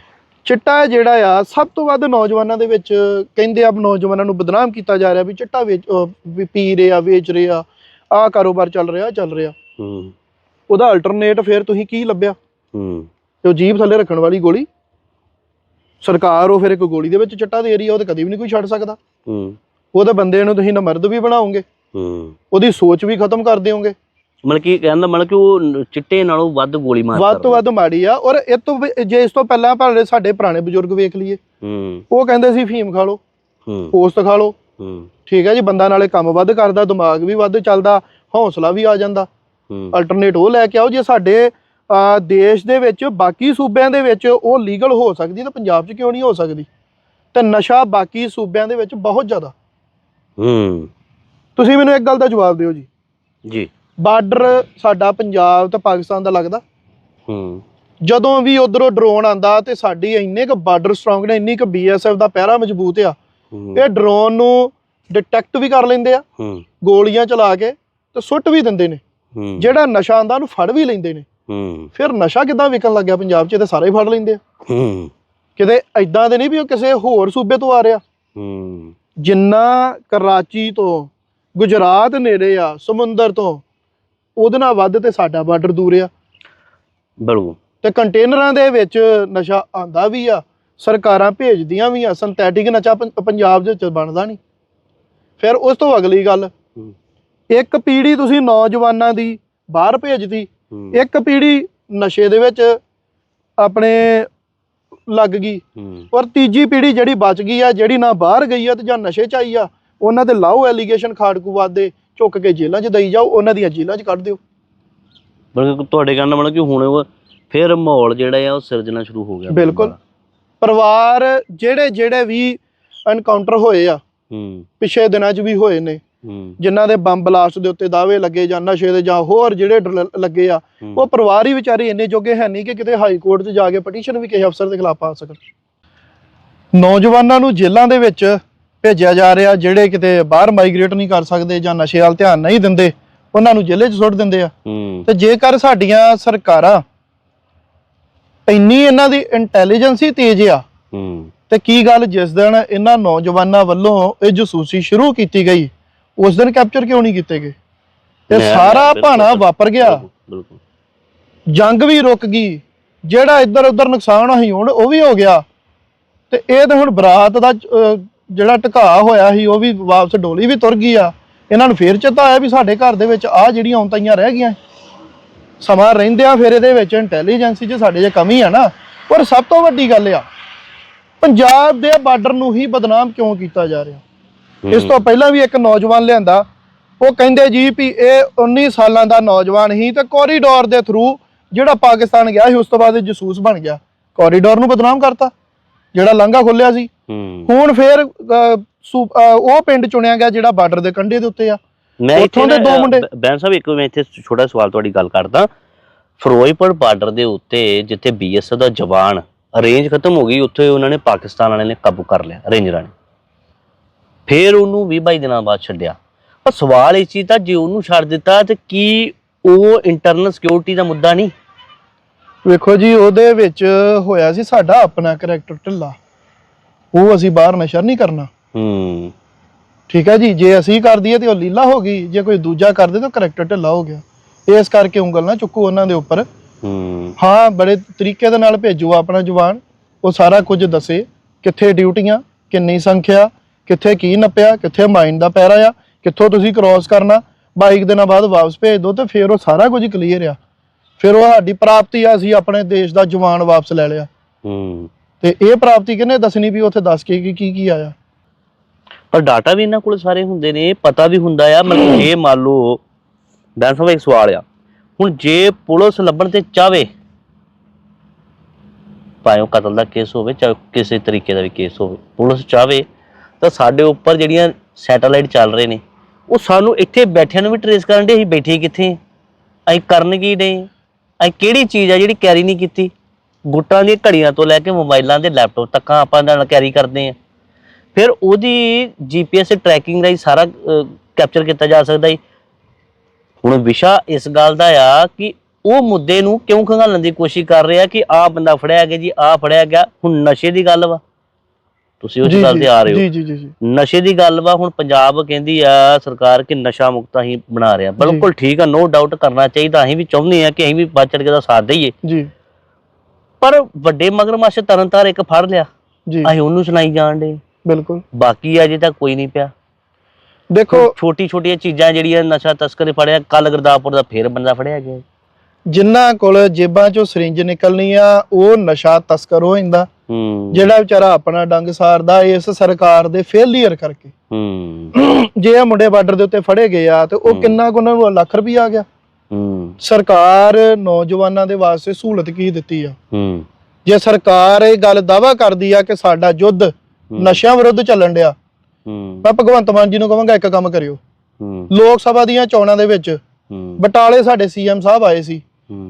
ਚਿੱਟਾ ਜਿਹੜਾ ਆ ਸਭ ਤੋਂ ਵੱਧ ਨੌਜਵਾਨਾਂ ਦੇ ਵਿੱਚ ਕਹਿੰਦੇ ਆ ਨੌਜਵਾਨਾਂ ਨੂੰ ਬਦਨਾਮ ਕੀਤਾ ਜਾ ਰਿਹਾ ਵੀ ਚਿੱਟਾ ਵੇਚ ਵੀ ਪੀ ਰਹੇ ਆ ਵੇਚ ਰਹੇ। ਆ ਆਹ ਕਾਰੋਬਾਰ ਚੱਲ ਰਿਹਾ ਚੱਲ ਰਿਹਾ। ਹੂੰ। ਉਹਦਾ ਅਲਟਰਨੇਟ ਫਿਰ ਤੁਸੀਂ ਕੀ ਲੱਭਿਆ? ਹੂੰ। ਤੇ ਉਹ ਜੀਭ ਥੱਲੇ ਰੱਖਣ ਵਾਲੀ ਗੋਲੀ? ਸਰਕਾਰ ਉਹ ਫਿਰ ਇੱਕ ਗੋਲੀ ਦੇ ਵਿੱਚ ਚਿੱਟਾ ਦੇ ਰਹੀ ਆ ਉਹ ਤਾਂ ਕਦੀ ਵੀ ਨਹੀਂ ਕੋਈ ਛੱਡ ਸਕਦਾ। ਹੂੰ। ਉਹਦੇ ਬੰਦੇ ਨੂੰ ਤੁਸੀਂ ਨਮਰਦ ਵੀ ਬਣਾਓਗੇ। ਹੂੰ। ਉਹਦੀ ਸੋਚ ਵੀ ਖਤਮ ਕਰ ਦਿਓਗੇ। ਮਤਲਬ ਕਿ ਕਹਿੰਦਾ ਮਤਲਬ ਕਿ ਉਹ ਨ- ਚਿੱਟੇ ਨਾਲੋਂ ਵੱਧ ਗੋਲੀ ਮਾਰ ਵੱਧ ਤੋਂ ਵੱਧ ਮਾੜੀ ਆ ਔਰ ਇਹ ਤੋਂ ਵੀ- ਜੇ ਇਸ ਤੋਂ ਪਹਿਲਾਂ ਭਾਵੇਂ ਸਾਡੇ ਪੁਰਾਣੇ ਬਜ਼ੁਰਗ ਵੇਖ ਲਈਏ। ਹੂੰ। ਉਹ ਕਹਿੰਦੇ ਸੀ ਫੀਮ ਖਾ ਲਓ। ਹੂੰ। ਪੋਸਟ ਖਾ ਲਓ। ਹੂੰ। ਠੀਕ ਹੈ ਜੀ ਬੰਦਾ ਨਾਲੇ ਕੰਮ ਵੱਧ ਕਰਦਾ ਦਿਮਾਗ ਵੀ ਵੱਧ ਚੱਲਦਾ ਹੌਸਲਾ ਵੀ ਆ ਜਾਂਦਾ। ਹੂੰ। ਅਲਟਰਨੇਟ ਉਹ ਲੈ ਕੇ ਆਓ ਜੇ ਸਾਡੇ ਦੇਸ਼ ਦੇ ਵਿੱਚ ਬਾਕੀ ਸੂਬਿਆਂ ਦੇ ਵਿੱਚ ਉਹ ਲੀਗਲ ਹੋ ਸਕਦੀ ਤਾਂ ਪੰਜਾਬ 'ਚ ਕਿਉਂ ਨਹੀਂ ਹੋ ਸਕਦੀ? ਤੇ ਨਸ਼ਾ ਬਾਕੀ ਸੂਬਿਆਂ ਦੇ ਵਿੱਚ ਬਹੁਤ ਜ਼ਿਆਦਾ। ਹੂੰ। ਤੁਸੀਂ ਮੈਨੂੰ ਇੱਕ ਗੱਲ ਦਾ ਜਵਾਬ ਦਿਓ ਜੀ। ਜੀ। ਬਾਰਡਰ ਸਾਡਾ ਪੰਜਾਬ ਤੇ ਪਾਕਿਸਤਾਨ ਦਾ ਲੱਗਦਾ। ਹੂੰ। ਜਦੋਂ ਵੀ ਉਧਰੋਂ ਡਰੋਨ ਆਂਦਾ ਤੇ ਸਾਡੀ ਇੰਨੇ ਕੁ ਬਾਰਡਰ ਸਟਰੋਂਗ ਨੇ ਇੰਨੀ ਕੁ ਬੀਐਸਐਫ ਦਾ ਪਹਿਰਾ ਮਜ਼ਬੂਤ ਆ। ਇਹ ਡਰੋਨ ਨੂੰ ਡਿਟੈਕਟ ਵੀ ਕਰ ਲੈਂਦੇ ਆ ਗੋਲੀਆਂ ਚਲਾ ਕੇ ਤੇ ਸੁੱਟ ਵੀ ਦਿੰਦੇ ਨੇ। ਜਿਹੜਾ ਨਸ਼ਾ ਆਂਦਾ ਉਹਨੂੰ ਫੜ ਵੀ ਲੈਂਦੇ ਨੇ। ਫਿਰ ਨਸ਼ਾ ਕਿੱਦਾਂ ਵਿਕਣ ਲੱਗਿਆ ਪੰਜਾਬ 'ਚ? ਇਹ ਤਾਂ ਸਾਰੇ ਫੜ ਲੈਂਦੇ ਆ। ਕਿਤੇ ਐਦਾਂ ਦੇ ਨਹੀਂ ਵੀ ਉਹ ਕਿਸੇ ਹੋਰ ਸੂਬੇ ਤੋਂ ਆ ਰਿਹਾ। ਜਿੰਨਾ ਕਰਾਚੀ ਤੋਂ ਗੁਜਰਾਤ ਨੇੜੇ ਆ ਸਮੁੰਦਰ ਤੋਂ ਉਹਦੇ ਨਾਲ ਵੱਧ ਤੇ ਸਾਡਾ ਬਾਰਡਰ ਦੂਰ ਆ। ਬਿਲਕੁਲ ਤੇ ਕੰਟੇਨਰਾਂ ਦੇ ਵਿੱਚ ਨਸ਼ਾ ਆਂਦਾ ਵੀ ਆ ਸਰਕਾਰਾਂ ਭੇਜਦੀਆਂ ਵੀ ਆ ਸਿੰਥੈਟਿਕ ਨਸ਼ਾ ਪੰ- ਪੰਜਾਬ ਦੇ ਵਿੱਚ ਬਣਦਾ ਨਹੀਂ। ਫਿਰ ਉਸ ਤੋਂ ਅਗਲੀ ਗੱਲ ਹੂੰ। ਇੱਕ ਪੀੜ੍ਹੀ ਤੁਸੀਂ ਨੌਜਵਾਨਾਂ ਦੀ ਬਾਹਰ ਭੇਜਦੀ ਹੂੰ। ਇੱਕ ਪੀੜ੍ਹੀ ਨਸ਼ੇ ਦੇ ਵਿੱਚ ਆਪਣੇ ਲੱਗ ਗਈ। ਹੂੰ। ਪਰ ਤੀਜੀ ਪੀੜ੍ਹੀ ਜਿਹੜੀ ਬਚ ਗਈ ਆ ਜਿਹੜੀ ਨਾ ਬਾਹਰ ਗਈ ਆ ਤੇ ਜਾਂ ਨਸ਼ੇ ਚ ਆਈ ਆ ਉਹਨਾਂ ਤੇ ਲਾਓ ਐਲੀਗੇਸ਼ਨ ਖਾੜਕੂਵਾਦ ਦੇ ਝੁੱਕ ਕੇ ਜੇਲ੍ਹਾਂ 'ਚ ਦਈ ਜਾਓ ਉਹਨਾਂ ਦੀਆਂ ਜੇਲ੍ਹਾਂ 'ਚ ਕੱਢ ਦਿਓ। ਮਤਲਬ ਕਿ ਤੁਹਾਡੇ ਕਹਿਣ ਦਾ ਮਤਲਬ ਕਿ ਹੁਣ ਉਹ ਫਿਰ ਮਾਹੌਲ ਜਿਹੜਾ ਆ ਉਹ ਸਿਰਜਣਾ ਸ਼ੁਰੂ ਹੋ ਗਿਆ। ਬਿਲਕੁਲ। ਪਰਿਵਾਰ ਜਿਹੜੇ ਜਿਹੜੇ ਵੀ ਐਨਕਾਊਂਟਰ ਹੋਏ ਆ ਹੂੰ। ਪਿਛੇ ਦਿਨਾਂ 'ਚ ਵੀ ਹੋਏ ਨੇ। ਹੂੰ। ਜਿਨ੍ਹਾਂ ਦੇ ਬੰਬ ਬਲਾਸਟ ਦੇ ਉੱਤੇ ਦਾਅਵੇ ਲੱਗੇ ਜਾਂ ਨਸ਼ੇ ਦੇ ਜਾਂ ਹੋਰ ਜਿਹੜੇ ਲੱਗੇ ਆ। ਉਹ ਪਰਿਵਾਰ ਹੀ ਵਿਚਾਰੇ ਇੰਨੇ ਜੋਗੇ ਹੈ ਨਹੀਂ ਕਿ ਕਿਤੇ ਹਾਈ ਕੋਰਟ 'ਚ ਜਾ ਕੇ ਪਟੀਸ਼ਨ ਵੀ ਕਿਸੇ ਅਫਸਰ ਦੇ ਖਿਲਾਫ ਪਾ ਸਕਣ। ਨੌਜਵਾਨਾਂ ਨੂੰ ਜੇਲ੍ਹਾਂ ਦੇ ਵਿੱਚ ਭੇਜਿਆ ਜਾ ਰਿਹਾ ਜਿਹੜੇ ਕਿਤੇ ਬਾਹਰ ਮਾਈਗ੍ਰੇਟ ਨਹੀਂ ਕਰ ਸਕਦੇ ਜਾਂ ਨਸ਼ੇ ਵੱਲ ਧਿਆਨ ਨਹੀਂ ਦਿੰਦੇ ਉਹਨਾਂ ਨੂੰ ਜੇਲ੍ਹ 'ਚ ਸੁੱਟ ਦਿੰਦੇ ਆ। ਤੇ ਜੇਕਰ ਸਾਡੀਆਂ ਸਰਕਾਰਾਂ ਇੰਨੀ ਇਹਨਾਂ ਦੀ ਇੰਟੈਲੀਜੈਂਸ ਹੀ ਤੇਜ਼ ਆ। ਹੂੰ। ਤੇ ਕੀ ਗੱਲ ਜਿਸ ਦਿਨ ਇਹਨਾਂ ਨੌਜਵਾਨਾਂ ਵੱਲੋਂ ਇਹ ਜਸੂਸੀ ਸ਼ੁਰੂ ਕੀਤੀ ਗਈ ਉਸ ਦਿਨ ਕੈਪਚਰ ਕਿਉਂ ਨਹੀਂ ਕੀਤੇ ਗਏ? ਇਹ ਮੈਂ- ਸਾਰਾ ਬਿਲਕੁਲ, ਭਾਣਾ ਵਾਪਰ ਗਿਆ। ਬਿਲਕੁਲ, ਜੰਗ ਵੀ ਰੁਕ ਗਈ। ਜਿਹੜਾ ਇੱਧਰ ਉੱਧਰ ਨੁਕਸਾਨ ਹੋਈ ਹੁਣ ਉਹ ਵੀ ਹੋ ਗਿਆ। ਤੇ ਇਹ ਤਾਂ ਹੁਣ ਬਰਾਤ ਦਾ ਅਹ, ਜਿਹੜਾ ਟਿਕਾ ਹੋਇਆ ਸੀ ਉਹ ਵੀ ਵਾਪਸ ਡੋਲੀ ਵੀ ਤੁਰ ਗਈ ਆ। ਇਹਨਾਂ ਨੂੰ ਫੇਰ ਚੇਤਾ ਆਇਆ ਵੀ ਸਾਡੇ ਘਰ ਦੇ ਵਿੱਚ ਆ ਜਿਹੜੀਆਂ ਔਂਤਾਈਆਂ ਰਹਿ ਗਈਆਂ। ਸਮਾਂ ਰਹਿੰਦਿਆਂ ਫਿਰ ਇਹਦੇ ਵਿੱਚ ਇੰਟੈਲੀਜੈਂਸੀ 'ਚ ਸਾਡੇ ਜੇ ਕਮੀ ਆ ਨਾ ਪਰ ਸਭ ਤੋਂ ਵੱਡੀ ਗੱਲ ਆ ਪੰਜਾਬ ਦੇ ਬਾਰਡਰ ਨੂੰ ਹੀ ਬਦਨਾਮ ਕਿਉਂ ਕੀਤਾ ਜਾ ਰਿਹਾ? ਇਸ ਤੋਂ ਪਹਿਲਾਂ ਵੀ ਇੱਕ ਨੌਜਵਾਨ ਲਿਆਂਦਾ ਉਹ ਕਹਿੰਦੇ ਜੀ ਵੀ ਇਹ 19 ਸਾਲਾਂ ਦਾ ਨੌਜਵਾਨ ਸੀ ਤੇ ਕੋਰੀਡੋਰ ਦੇ ਥਰੂ ਜਿਹੜਾ ਪਾਕਿਸਤਾਨ ਗਿਆ ਸੀ ਉਸ ਤੋਂ ਬਾਅਦ ਇਹ ਜਸੂਸ ਬਣ ਗਿਆ। ਕੋਰੀਡੋਰ ਨੂੰ ਬਦਨਾਮ ਕਰਤਾ ਜਿਹੜਾ ਲਾਂਘਾ ਖੁੱਲਿਆ ਸੀ। ਹੂੰ। ਹੁਣ ਫੇਰ ਉਹ ਪਿੰਡ ਚੁਣਿਆ ਗਿਆ ਜਿਹੜਾ ਬਾਰਡਰ ਦੇ ਕੰਢੇ ਦੇ ਉੱਤੇ ਆ। ਮੈਂ ਉੱਥੋਂ ਇੱਥੇ ਦੇ ਦੋ ਮੁੰਡੇ- ਬ- ਬੈਂਸ ਸਾਹਿਬ ਇੱਕ ਮੈਂ ਇੱਥੇ ਛੋਟਾ ਸਵਾਲ ਤੁਹਾਡੀ ਗੱਲ ਕਰਦਾ। ਫਿਰੋਜ਼ਪੁਰ ਬਾਰਡਰ ਦੇ ਉੱਤੇ ਜਿੱਥੇ ਬੀਐਸਐਫ ਦਾ ਜਵਾਨ ਰੇਂਜ ਖਤਮ ਹੋ ਗਈ ਉੱਥੇ ਉਹਨਾਂ ਨੇ ਪਾਕਿਸਤਾਨ ਵਾਲਿਆਂ ਨੇ ਕਾਬੂ ਕਰ ਲਿਆ ਰੇਂਜਰਾਂ ਨੇ ਫਿਰ ਉਹਨੂੰ 20 22 ਦਿਨਾਂ ਬਾਅਦ ਛੱਡਿਆ। ਪਰ ਸਵਾਲ ਇਹ ਚੀਜ਼ ਦਾ ਜੇ ਉਹਨੂੰ ਛੱਡ ਦਿੱਤਾ ਤੇ ਕੀ ਉਹ ਇੰਟਰਨਲ ਸਿਕਿਉਰਿਟੀ ਦਾ ਮੁੱਦਾ ਨਹੀਂ? ਵੇਖੋ ਜੀ ਉਹਦੇ ਵਿੱਚ ਹੋਇਆ ਸੀ ਸਾਡਾ ਆਪਣਾ ਕਰੈਕਟਰ ਢਿੱਲਾ। ਉਹ ਅਸੀਂ ਬਾਹਰ ਨਸ਼ਰ ਨਹੀਂ ਕਰਨਾ। ਹੂੰ। ਠੀਕ ਹੈ ਜੀ ਜੇ ਅਸੀਂ ਕਰ ਦਈਏ ਤੇ ਉਹ ਲੀਲਾ ਹੋ ਗਈ ਜੇ ਕੋਈ ਦੂਜਾ ਕਰਦੇ ਤਾਂ ਕਰੈਕਟਰ ਢਿੱਲਾ ਹੋ ਗਿਆ। ਇਸ ਕਰਕੇ ਉਂਗਲ ਨਾ ਚੁੱਕੋ ਉਹਨਾਂ ਦੇ ਉੱਪਰ। ਹੂੰ। ਹਾਂ ਬੜੇ ਤਰੀਕੇ ਦੇ ਨਾਲ ਭੇਜੋ ਆਪਣਾ ਜਵਾਨ ਉਹ ਸਾਰਾ ਕੁਝ ਦੱਸੇ ਕਿੱਥੇ ਡਿਊਟੀਆਂ ਕਿੰਨੀ ਸੰਖਿਆ ਕਿੱਥੇ ਕੀ ਨੱਪਿਆ ਕਿੱਥੇ ਮਾਈਂਡ ਦਾ ਪੈਰਾ ਆ ਕਿੱਥੋਂ ਤੁਸੀਂ ਕ੍ਰਾਸ ਕਰਨਾ ਬਾਈਕ ਦਿਨਾਂ ਬਾਅਦ ਵਾਪਸ ਭੇਜ ਦਿਓ ਤੇ ਫਿਰ ਉਹ ਸਾਰਾ ਕੁਝ ਕਲੀਅਰ ਆ। ਫਿਰ ਉਹ ਸਾਡੀ ਪ੍ਰਾਪਤੀ ਆ ਅਸੀਂ ਆਪਣੇ ਦੇਸ਼ ਦਾ ਜਵਾਨ ਵਾਪਸ ਲੈ ਲਿਆ। ਹੂੰ। ਤੇ ਇਹ ਪ੍ਰਾਪਤੀ ਕਿਹਨੇ ਦੱਸਣੀ ਵੀ ਉੱਥੇ ਦੱਸ ਕੀ ਕੀ ਕੀ ਆਇਆ? ਪਰ ਡਾਟਾ ਵੀ ਇਹਨਾਂ ਕੋਲ ਸਾਰੇ ਹੁੰਦੇ ਨੇ, ਪਤਾ ਵੀ ਹੁੰਦਾ ਆ। ਮਤਲਬ ਜੇ ਮੰਨ ਲਓ, ਬੈਂਸ ਸਾਹਿਬ ਇੱਕ ਸਵਾਲ ਆ। ਹੁਣ ਜੇ ਪੁਲਿਸ ਲੱਭਣ ਤੇ ਚਾਵੇ ਭਾਵੇਂ ਉਹ ਕਤਲ ਦਾ ਕੇਸ ਹੋਵੇ ਚਾਹੇ ਕਿਸੇ ਤਰੀਕੇ ਦਾ ਵੀ ਕੇਸ ਹੋਵੇ, ਪੁਲਿਸ ਚਾਵੇ ਤਾਂ ਸਾਡੇ ਉੱਪਰ ਜਿਹੜੀਆਂ ਸੈਟੇਲਾਈਟ ਚੱਲ ਰਹੇ ਨੇ, ਉਹ ਸਾਨੂੰ ਇੱਥੇ ਬੈਠਿਆਂ ਨੂੰ ਵੀ ਟਰੇਸ ਕਰਨ ਦੇ, ਅਸੀਂ ਬੈਠੇ ਕਿੱਥੇ ਹਾਂ? ਅਸੀਂ ਕਰਨ ਕੀ ਡੇ ਅਸੀਂ ਕਿਹੜੀ ਚੀਜ਼ ਆ ਜਿਹੜੀ ਕੈਰੀ ਨਹੀਂ ਕੀਤੀ? ਗੁੱਟਾਂ ਦੀਆਂ ਘੜੀਆਂ ਤੋਂ ਲੈ ਕੇ ਮੋਬਾਈਲਾਂ ਦੇ ਲੈਪਟਾਪ ਤੱਕ ਆਪਾਂ ਨਾਲ ਕੈਰੀ ਕਰਦੇ ਆ। ਫਿਰ ਉਹਦੀ ਜੀਪੀਐਸ ਟਰੈਕਿੰਗ ਰਾਹੀਂ ਸਾਰਾ ਕੈਪਚਰ ਕੀਤਾ ਜਾ ਸਕਦਾ ਹੈ ਹੁਣ ਵਿਸ਼ਾ ਇਸ ਗੱਲ ਦਾ ਆ ਕਿ ਉਹ ਮੁੱਦੇ ਨੂੰ ਕਿਉਂ ਖੰਗਾਲਣ ਦੀ ਕੋਸ਼ਿਸ਼ ਕਰ ਰਿਹਾ ਕਿ ਆਹ ਬੰਦਾ ਫੜਿਆ ਗਿਆ ਜੀ ਆਹ ਫੜਿਆ ਗਿਆ ਹੁਣ ਨਸ਼ੇ ਦੀ ਗੱਲ ਵਾ। ਤੁਸੀਂ ਉਸ ਗੱਲ ਤੇ ਆ ਰਹੇ ਹੋ। ਜੀ ਜੀ ਜੀ ਨਸ਼ੇ ਦੀ ਗੱਲ ਵਾ ਹੁਣ ਪੰਜਾਬ ਕਹਿੰਦੀ ਆ ਸਰਕਾਰ ਕਿ ਨਸ਼ਾ ਮੁਕਤ ਅਸੀਂ ਬਣਾ ਰਿਹਾ ਬਿਲਕੁਲ ਠੀਕ ਆ ਨੋ ਡਾਊਟ ਕਰਨਾ ਚਾਹੀਦਾ। ਅਸੀਂ ਵੀ ਚਾਹੁੰਦੇ ਆ ਕਿ ਅਸੀਂ ਵੀ ਚੜ੍ਹ ਕੇ ਦਾ ਸਾਥ ਦਈਏ। ਜੀ। ਪਰ ਵੱਡੇ ਮਗਰਮੱਛ ਤਰਨਤਾਰ ਇੱਕ ਫੜ ਲਿਆ। ਜੀ। ਅਸੀਂ ਉਹਨੂੰ ਸੁਣਾਈ ਜਾਣ ਦੇ ਬਿਲਕੁਲ। ਬਾਕੀ ਅਜੇ ਤੱਕ ਕੋਈ ਨਹੀਂ ਪਿਆ। ਦੇਖੋ ਛੋਟੀ ਛੋਟੀਆਂ ਚੀਜ਼ਾਂ ਜਿਹੜੀਆਂ ਨਸ਼ਾ ਤਸਕਰ ਫੜਿਆ ਕੱਲ ਗੁਰਦਾਸਪੁਰ ਦਾ ਫੇਰ ਬੰਦਾ ਫੜਿਆ ਗਿਆ। ਜਿਨ੍ਹਾਂ ਕੋਲ ਜੇਬਾਂ ਚੋਂ ਸਰਿੰਜ ਨਿਕਲਣੀ ਆ ਉਹ ਨਸ਼ਾ ਤਸਕਰ ਹੋ ਜਾਂਦਾ। ਹੂੰ। ਜਿਹੜਾ ਵਿਚਾਰਾ ਆਪਣਾ ਡੰਗ ਸਾਰਦਾ ਇਸ ਸਰਕਾਰ ਦੇ ਫੇਲੀਅਰ ਕਰਕੇ। ਹੂੰ। ਜੇ ਇਹ ਮੁੰਡੇ ਬਾਰਡਰ ਦੇ ਉੱਤੇ ਫੜੇ ਗਏ ਆ ਤੇ ਉਹ। ਕਿੰਨਾ ਕੁ ਉਹਨਾਂ ਨੂੰ ਲੱਖ ਰੁਪਈਆ ਆ ਗਿਆ। ਹੂੰ। ਸਰਕਾਰ ਨੌਜਵਾਨਾਂ ਦੇ ਵਾਸਤੇ ਸਹੂਲਤ ਕੀ ਦਿੱਤੀ ਆ? ਹੂੰ। ਜੇ ਸਰਕਾਰ ਇਹ ਗੱਲ ਦਾਵਾ ਕਰਦੀ ਆ ਕਿ ਸਾਡਾ ਯੁੱਧ ਨਸ਼ਿਆਂ ਵਿਰੁੱਧ ਚੱਲਣ ਡਿਆ। ਹੂੰ। ਮੈਂ ਭਗਵੰਤ ਮਾਨ ਜੀ ਨੂੰ ਕਹਾਂਗਾ ਇੱਕ ਕੰਮ ਕਰਿਓ। ਹੂੰ। ਲੋਕ ਸਭਾ ਦੀਆਂ ਚੋਣਾਂ ਦੇ ਵਿੱਚ ਬਟਾਲੇ ਸਾਡੇ ਸੀਐਮ ਸਾਹਿਬ ਆਏ ਸੀ।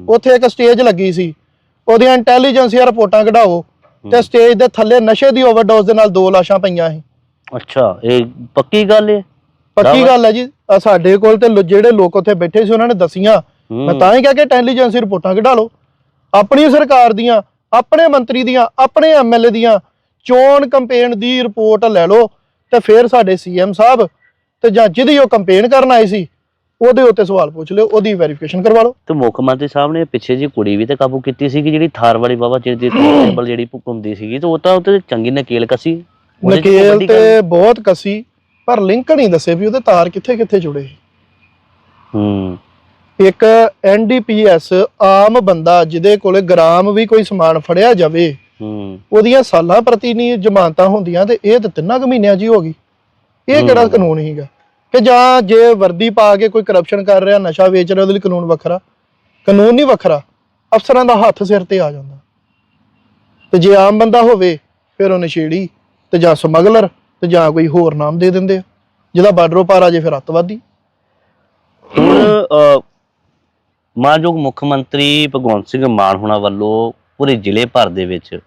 ਉੱਥੇ ਇੱਕ ਸਟੇਜ ਲੱਗੀ ਸੀ। ਉਹਦੀਆਂ ਇੰਟੈਲੀਜੈਂਸ ਦੀਆਂ ਰਿਪੋਰਟਾਂ ਕਢਾਓ ਤੇ ਸਟੇਜ ਦੇ ਥੱਲੇ ਨਸ਼ੇ ਦੀ ਓਵਰਡੋਜ਼ ਦੇ ਨਾਲ ਦੋ ਲਾਸ਼ਾਂ ਪਈਆਂ ਸੀ। ਅੱਛਾ ਇਹ ਪੱਕੀ ਗੱਲ ਹੈ ਪੱਕੀ ਗੱਲ ਹੈ ਜੀ। ਸਾਡੇ ਕੋਲ ਤੇ ਜਿਹੜੇ ਲੋਕ ਉੱਥੇ ਬੈਠੇ ਸੀ ਉਹਨਾਂ ਨੇ ਦਸੀਆਂ। ਮੈਂ ਤਾਂ ਹੀ ਕਿਹਾ ਕਿ ਇੰਟੈਲੀਜੈਂਸ ਰਿਪੋਰਟਾਂ ਕਢਾ ਲਓ। ਆਪਣੀ ਸਰਕਾਰ ਦੀਆਂ ਆਪਣੇ ਮੰਤਰੀ ਦੀਆਂ ਆਪਣੇ ਐਮਐਲਏ ਦੀਆਂ ਚੋਣ ਕੰਪੇਨ ਦੀ ਰਿਪੋਰਟ ਲੈ ਲਓ ਤੇ ਫਿਰ ਸਾਡੇ ਸੀਐਮ ਸਾਹਿਬ ਤੇ ਜਾਂ ਜਿਹਦੀ ਉਹ ਕੰਪੇਨ ਕਰਨ ਆਏ ਸੀ ਉਹਦੇ ਉੱਤੇ ਸਵਾਲ ਪੁੱਛ ਲਿਓ ਉਹਦੀ ਵੈਰੀਫਿਕੇਸ਼ਨ ਕਰਵਾ ਲਓ। ਤੇ ਮੁੱਖ ਮੰਤਰੀ ਸਾਹਿਬ ਨੇ ਪਿੱਛੇ ਜੀ ਕੁੜੀ ਵੀ ਤੇ ਕਾਬੂ ਕੀਤੀ ਸੀ ਕਿ ਜਿਹੜੀ ਥਾਰ ਵਾਲੀ ਬਾਬਾ ਜੀ ਦੀ ਟੇਬਲ ਜਿਹੜੀ ਭੁਕੁੰਦੀ ਸੀਗੀ ਤੇ ਉਹ ਤਾਂ ਉੱਤੇ ਚੰਗੀ ਨਕੇਲ ਕਸੀ। ਨਕੇਲ ਤੇ ਬਹੁਤ ਕਸੀ ਪਰ ਲਿੰਕ ਨਹੀਂ ਦੱਸੇ ਵੀ ਉਹਦੇ ਤਾਰ ਕਿੱਥੇ ਕਿੱਥੇ ਜੁੜੇ ਹੂੰ। ਇੱਕ ਐਨਡੀਪੀਐਸ ਆਮ ਬੰਦਾ ਜਿਹਦੇ ਕੋਲੇ ਗ੍ਰਾਮ ਵੀ ਕੋਈ ਸਮਾਨ ਫੜਿਆ ਜਾਵੇ ਹੂੰ। ਉਹਦੀਆਂ ਸਾਲਾਂ ਪ੍ਰਤੀ ਨਹੀਂ ਜ਼ਮਾਨਤਾਂ ਹੁੰਦੀਆਂ ਤੇ ਇਹ ਤਾਂ ਤਿੰਨਾਂ ਕੁ ਮਹੀਨਿਆਂ 'ਚ ਹੀ ਹੋ ਗਈ। ਇਹ ਕਿਹੜਾ। ਕਾਨੂੰਨ ਹੀਗਾ ਕਿ ਜਾਂ ਜੇ ਵਰਦੀ ਪਾ ਕੇ ਕੋਈ ਕਰਪਸ਼ਨ ਕਰ ਰਿਹਾ ਨਸ਼ਾ ਵੇਚ ਰਿਹਾ ਉਹਦੇ ਲਈ ਕਾਨੂੰਨ ਵੱਖਰਾ। ਕਾਨੂੰਨ ਨਹੀਂ ਵੱਖਰਾ ਅਫਸਰਾਂ ਦਾ ਹੱਥ ਸਿਰ ਤੇ ਆ ਜਾਂਦਾ। ਤੇ ਜੇ ਆਮ ਬੰਦਾ ਹੋਵੇ ਫਿਰ ਉਹ ਨਸ਼ੇੜੀ ਤੇ ਜਾਂ ਸਮਗਲਰ ਤੇ ਜਾਂ ਕੋਈ ਹੋਰ ਨਾਮ ਦੇ ਦਿੰਦੇ ਆ। ਜਿਹਦਾ ਬਾਰਡਰੋਂ ਪਾਰ ਆ ਜੇ ਫਿਰ ਅੱਤਵਾਦੀ। ਹੁਣ ਮਾਨਯੋਗ ਮੁੱਖ ਮੰਤਰੀ ਭਗਵੰਤ ਸਿੰਘ ਮਾਨ ਹੋਣਾ ਵੱਲੋਂ ਪੂਰੇ ਜ਼ਿਲ੍ਹੇ ਭਰ ਦੇ ਵਿੱਚ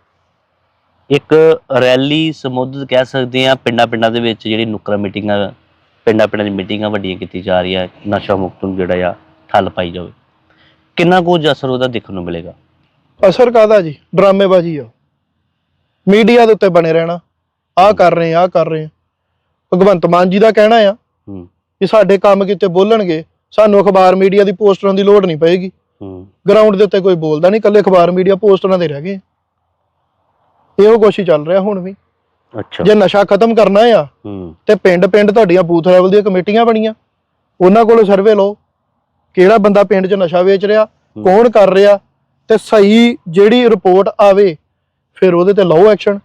ਇੱਕ ਰੈਲੀ ਸਮੁੱਦਤ ਕਹਿ ਸਕਦੇ ਆ ਪਿੰਡਾਂ ਪਿੰਡਾਂ ਦੇ ਵਿੱਚ ਜਿਹੜੀ ਨੁਕਰਾ ਮੀਟਿੰਗਾਂ ਪਿੰਡਾਂ ਪਿੰਡਾਂ ਦੀ ਮੀਟਿੰਗਾਂ ਵੱਡੀਆਂ ਕੀਤੀ ਜਾ ਰਹੀਆਂ ਨਸ਼ਾ ਮੁਕਤ ਨੂੰ ਜਿਹੜਾ ਆ ਠੱਲ ਪਾਈ ਜਾਵੇ। ਕਿੰਨਾ ਕੁ ਅਸਰ ਉਹਦਾ ਦੇਖਣ ਨੂੰ ਮਿਲੇਗਾ? ਅਸਰ ਕਾਦਾ ਜੀ? ਡਰਾਮੇਬਾਜ਼ੀ ਆ। ਮੀਡੀਆ ਦੇ ਉੱਤੇ ਬਣੇ ਰਹਿਣਾ। ਆਹ ਕਰ ਰਹੇ ਆ ਆਹ ਕਰ ਰਹੇ। ਭਗਵੰਤ ਮਾਨ ਜੀ ਦਾ ਕਹਿਣਾ ਆ ਕਿ ਸਾਡੇ ਕੰਮ ਕਿਤੇ ਬੋਲਣਗੇ ਸਾਨੂੰ ਅਖਬਾਰ ਮੀਡੀਆ ਦੀ ਪੋਸਟਰਾਂ ਦੀ ਲੋੜ ਨਹੀਂ ਪਏਗੀ। ਗਰਾਊਂਡ ਦੇ ਉੱਤੇ ਕੋਈ ਬੋਲਦਾ ਨਹੀਂ ਕੱਲੇ ਅਖਬਾਰ ਮੀਡੀਆ ਪੋਸਟਰਾਂ ਦੇ ਰਹਿ ਗਏ। ਇਹੋ ਕੁਛ ਹੀ ਚੱਲ ਰਿਹਾ ਹੁਣ ਵੀ। ਅੱਛਾ। ਜੇ ਨਸ਼ਾ ਖਤਮ ਕਰਨਾ ਆ ਹੂੰ। ਤੇ ਪਿੰਡ ਪਿੰਡ ਤੁਹਾਡੀਆਂ ਬੂਥ ਲੈਵਲ ਦੀਆਂ ਕਮੇਟੀਆਂ ਬਣੀਆਂ। ਉਹਨਾਂ ਕੋਲੋਂ ਸਰਵੇ ਲਓ ਕਿਹੜਾ ਬੰਦਾ ਪਿੰਡ 'ਚ ਨਸ਼ਾ ਵੇਚ ਰਿਹਾ ਕੌਣ ਕਰ ਰਿਹਾ ਤੇ ਸਹੀ ਜਿਹੜੀ ਰਿਪੋਰਟ ਆਵੇ ਫਿਰ ਉਹਦੇ ਤੇ ਲਓ ਐਕਸ਼ਨ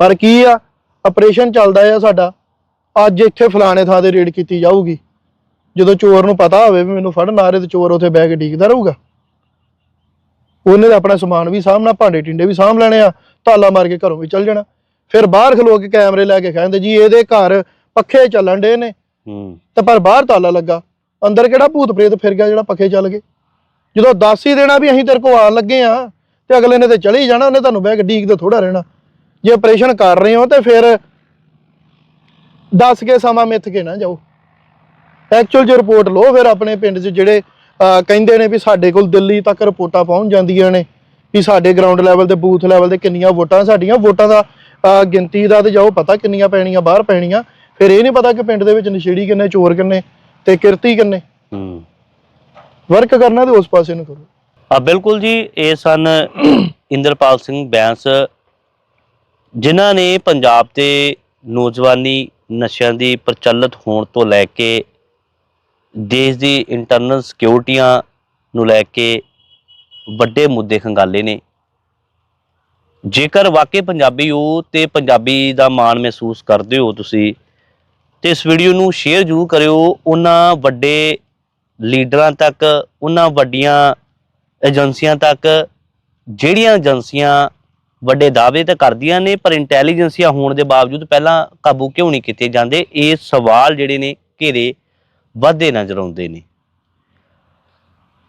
ਪਰ ਕੀ ਆ ਆਪਰੇਸ਼ਨ ਚੱਲਦਾ ਆ ਸਾਡਾ। ਅੱਜ ਇੱਥੇ ਫਲਾਣੇ ਥਾਂ ਤੇ ਰੇਡ ਕੀਤੀ ਜਾਊਗੀ। ਜਦੋਂ ਚੋਰ ਨੂੰ ਪਤਾ ਹੋਵੇ ਵੀ ਮੈਨੂੰ ਫੜਨ ਆ ਰਹੇ ਤੇ ਚੋਰ ਉੱਥੇ ਬਹਿ ਕੇ ਡੀਕਦਾ ਰਹੂਗਾ। ਉਹਨੇ ਤਾਂ ਆਪਣਾ ਸਮਾਨ ਵੀ ਸਾਹਮਣਾ ਭਾਂਡੇ ਟਿੰਡੇ ਵੀ ਸਾਂਭ ਲੈਣੇ ਆ ਤਾਲਾ ਮਾਰ ਕੇ ਘਰੋਂ ਵੀ ਚੱਲ ਜਾਣਾ। ਫਿਰ ਬਾਹਰ ਖਲੋ ਕੇ ਕੈਮਰੇ ਲੈ ਕੇ ਕਹਿੰਦੇ ਜੀ ਇਹਦੇ ਘਰ ਪੱਖੇ ਚੱਲਣ ਡੇ ਨੇ। ਹੂੰ। ਤੇ ਪਰ ਬਾਹਰ ਤਾਲਾ ਲੱਗਾ। ਅੰਦਰ ਕਿਹੜਾ ਭੂਤ ਪ੍ਰੇਤ ਫਿਰ ਗਿਆ ਜਿਹੜਾ ਪੱਖੇ ਚੱਲ ਗਏ? ਜਦੋਂ ਦੱਸ ਹੀ ਦੇਣਾ ਵੀ ਅਸੀਂ ਤੇਰੇ ਕੋਲ ਆਣ ਲੱਗੇ ਆ ਤੇ ਅਗਲੇ ਨੇ ਤੇ ਚਲੇ ਹੀ ਜਾਣਾ ਉਹਨੇ ਤੁਹਾਨੂੰ ਬਹਿ ਕੇ ਡੀਕ ਤੇ ਥੋੜਾ ਰਹਿਣਾ। ਜੇ ਆਪਰੇਸ਼ਨ ਕਰ ਰਹੇ ਹੋ ਤੇ ਫਿਰ ਦੱਸ ਕੇ ਸਮਾਂ ਮਿੱਥ ਕੇ ਨਾ ਜਾਓ। ਐਕਚੁਅਲ ਜੇ ਰਿਪੋਰਟ ਲਓ ਫਿਰ ਆਪਣੇ ਪਿੰਡ 'ਚ ਜਿਹੜੇ ਕਹਿੰਦੇ ਨੇ ਵੀ ਸਾਡੇ ਕੋਲ ਦਿੱਲੀ ਤੱਕ ਰਿਪੋਰਟਾਂ ਪਹੁੰਚ ਜਾਂਦੀਆਂ ਨੇ ਵੀ ਸਾਡੇ ਗਰਾਊਂਡ ਲੈਵਲ ਤੇ ਬੂਥ ਲੈਵਲ ਤੇ ਕਿੰਨੀਆਂ ਵੋਟਾਂ ਸਾਡੀਆਂ ਵੋਟਾਂ ਦਾ ਗਿਣਤੀ ਦਾ ਤੇ ਜਾਓ ਪਤਾ ਕਿੰਨੀਆਂ ਪੈਣੀਆਂ ਬਾਹਰ ਪੈਣੀਆਂ ਫਿਰ ਇਹ ਨਹੀਂ ਪਤਾ ਕਿ ਪਿੰਡ ਦੇ ਵਿੱਚ ਨਸ਼ੇੜੀ ਕਿੰਨੇ ਚੋਰ ਕਿੰਨੇ ਤੇ ਕਿਰਤੀ ਕਿੰਨੇ। ਹੂੰ। ਵਰਕ ਕਰਨਾ ਤੇ ਉਸ ਪਾਸੇ ਨੂੰ ਕਰੋ। ਆ ਬਿਲਕੁਲ ਜੀ ਇਹ ਸਨ ਇੰਦਰਪਾਲ ਸਿੰਘ ਬੈਂਸ ਜਿਨ੍ਹਾਂ ਨੇ ਪੰਜਾਬ ਤੇ ਨੌਜਵਾਨੀ ਨਸ਼ਿਆਂ ਦੀ ਪ੍ਰਚਲਿਤ ਹੋਣ ਤੋਂ ਲੈ ਕੇ ਦੇਸ਼ ਦੀ ਇੰਟਰਨਲ ਸਿਕਿਉਰਿਟੀਆਂ ਨੂੰ ਲੈ ਕੇ ਵੱਡੇ ਮੁੱਦੇ ਖੰਗਾਲੇ ਨੇ। ਜੇਕਰ ਵਾਕਈ ਪੰਜਾਬੀ ਹੋ ਤੇ ਪੰਜਾਬੀ ਦਾ ਮਾਣ ਮਹਿਸੂਸ ਕਰਦੇ ਹੋ ਤੁਸੀਂ, ਤੇ ਇਸ ਵੀਡੀਓ ਨੂੰ ਸ਼ੇਅਰ ਜ਼ਰੂਰ ਕਰਿਓ। ਉਹਨਾਂ ਵੱਡੇ ਲੀਡਰਾਂ ਤੱਕ, ਉਹਨਾਂ ਵੱਡੀਆਂ ਏਜੰਸੀਆਂ ਤੱਕ, ਜਿਹੜੀਆਂ ਏਜੰਸੀਆਂ ਵੱਡੇ ਦਾਅਵੇ ਤਾਂ ਕਰਦੀਆਂ ਨੇ, ਪਰ ਇੰਟੈਲੀਜੈਂਸੀਆਂ ਹੋਣ ਦੇ ਬਾਵਜੂਦ ਪਹਿਲਾਂ ਕਾਬੂ ਕਿਉਂ ਨਹੀਂ ਕੀਤੇ ਜਾਂਦੇ? ਇਹ ਸਵਾਲ ਜਿਹੜੇ ਨੇ ਘੇਰੇ ਵੱਧਦੇ ਨਜ਼ਰ ਆਉਂਦੇ ਨੇ।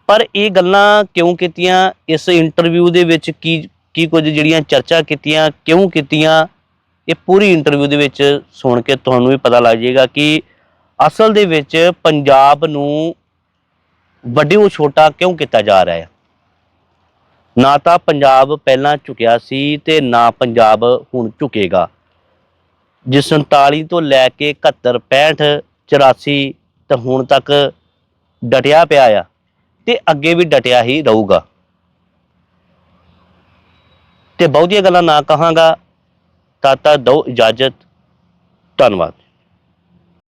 ਪਰ ਇਹ ਗੱਲਾਂ ਕਿਉਂ ਕੀਤੀਆਂ? ਇਸ ਇੰਟਰਵਿਊ ਦੇ ਵਿੱਚ ਕੀ ਕੀ ਕੁਝ ਜਿਹੜੀਆਂ ਚਰਚਾ ਕੀਤੀਆਂ, ਕਿਉਂ ਕੀਤੀਆਂ? ਇਹ ਪੂਰੀ ਇੰਟਰਵਿਊ ਦੇ ਵਿੱਚ ਸੁਣ ਕੇ ਤੁਹਾਨੂੰ ਵੀ ਪਤਾ ਲੱਗ ਜਾਏਗਾ ਕਿ ਅਸਲ ਦੇ ਵਿੱਚ ਪੰਜਾਬ ਨੂੰ ਵੱਡਿਓ ਛੋਟਾ ਕਿਉਂ ਕੀਤਾ ਜਾ ਰਿਹਾ ਹੈ? ਨਾ ਤਾਂ ਪੰਜਾਬ ਪਹਿਲਾਂ ਝੁਕਿਆ ਸੀ ਤੇ ਨਾ ਪੰਜਾਬ ਹੁਣ ਝੁਕੇਗਾ। ਜਿਸ 47 ਤੋਂ ਲੈ ਕੇ 71 65 84 ਤੇ ਹੁਣ ਤੱਕ ਡਟਿਆ ਪਿਆ ਆ ਤੇ ਅੱਗੇ ਵੀ ਡਟਿਆ ਹੀ ਰਹੂਗਾ। ਤੇ ਬਹੁਤੀਆਂ ਗੱਲਾਂ ਨਾ ਕਹਾਂਗਾ। ਤਾਂ ਤਾਂ ਇਜਾਜ਼ਤ। ਧੰਨਵਾਦ।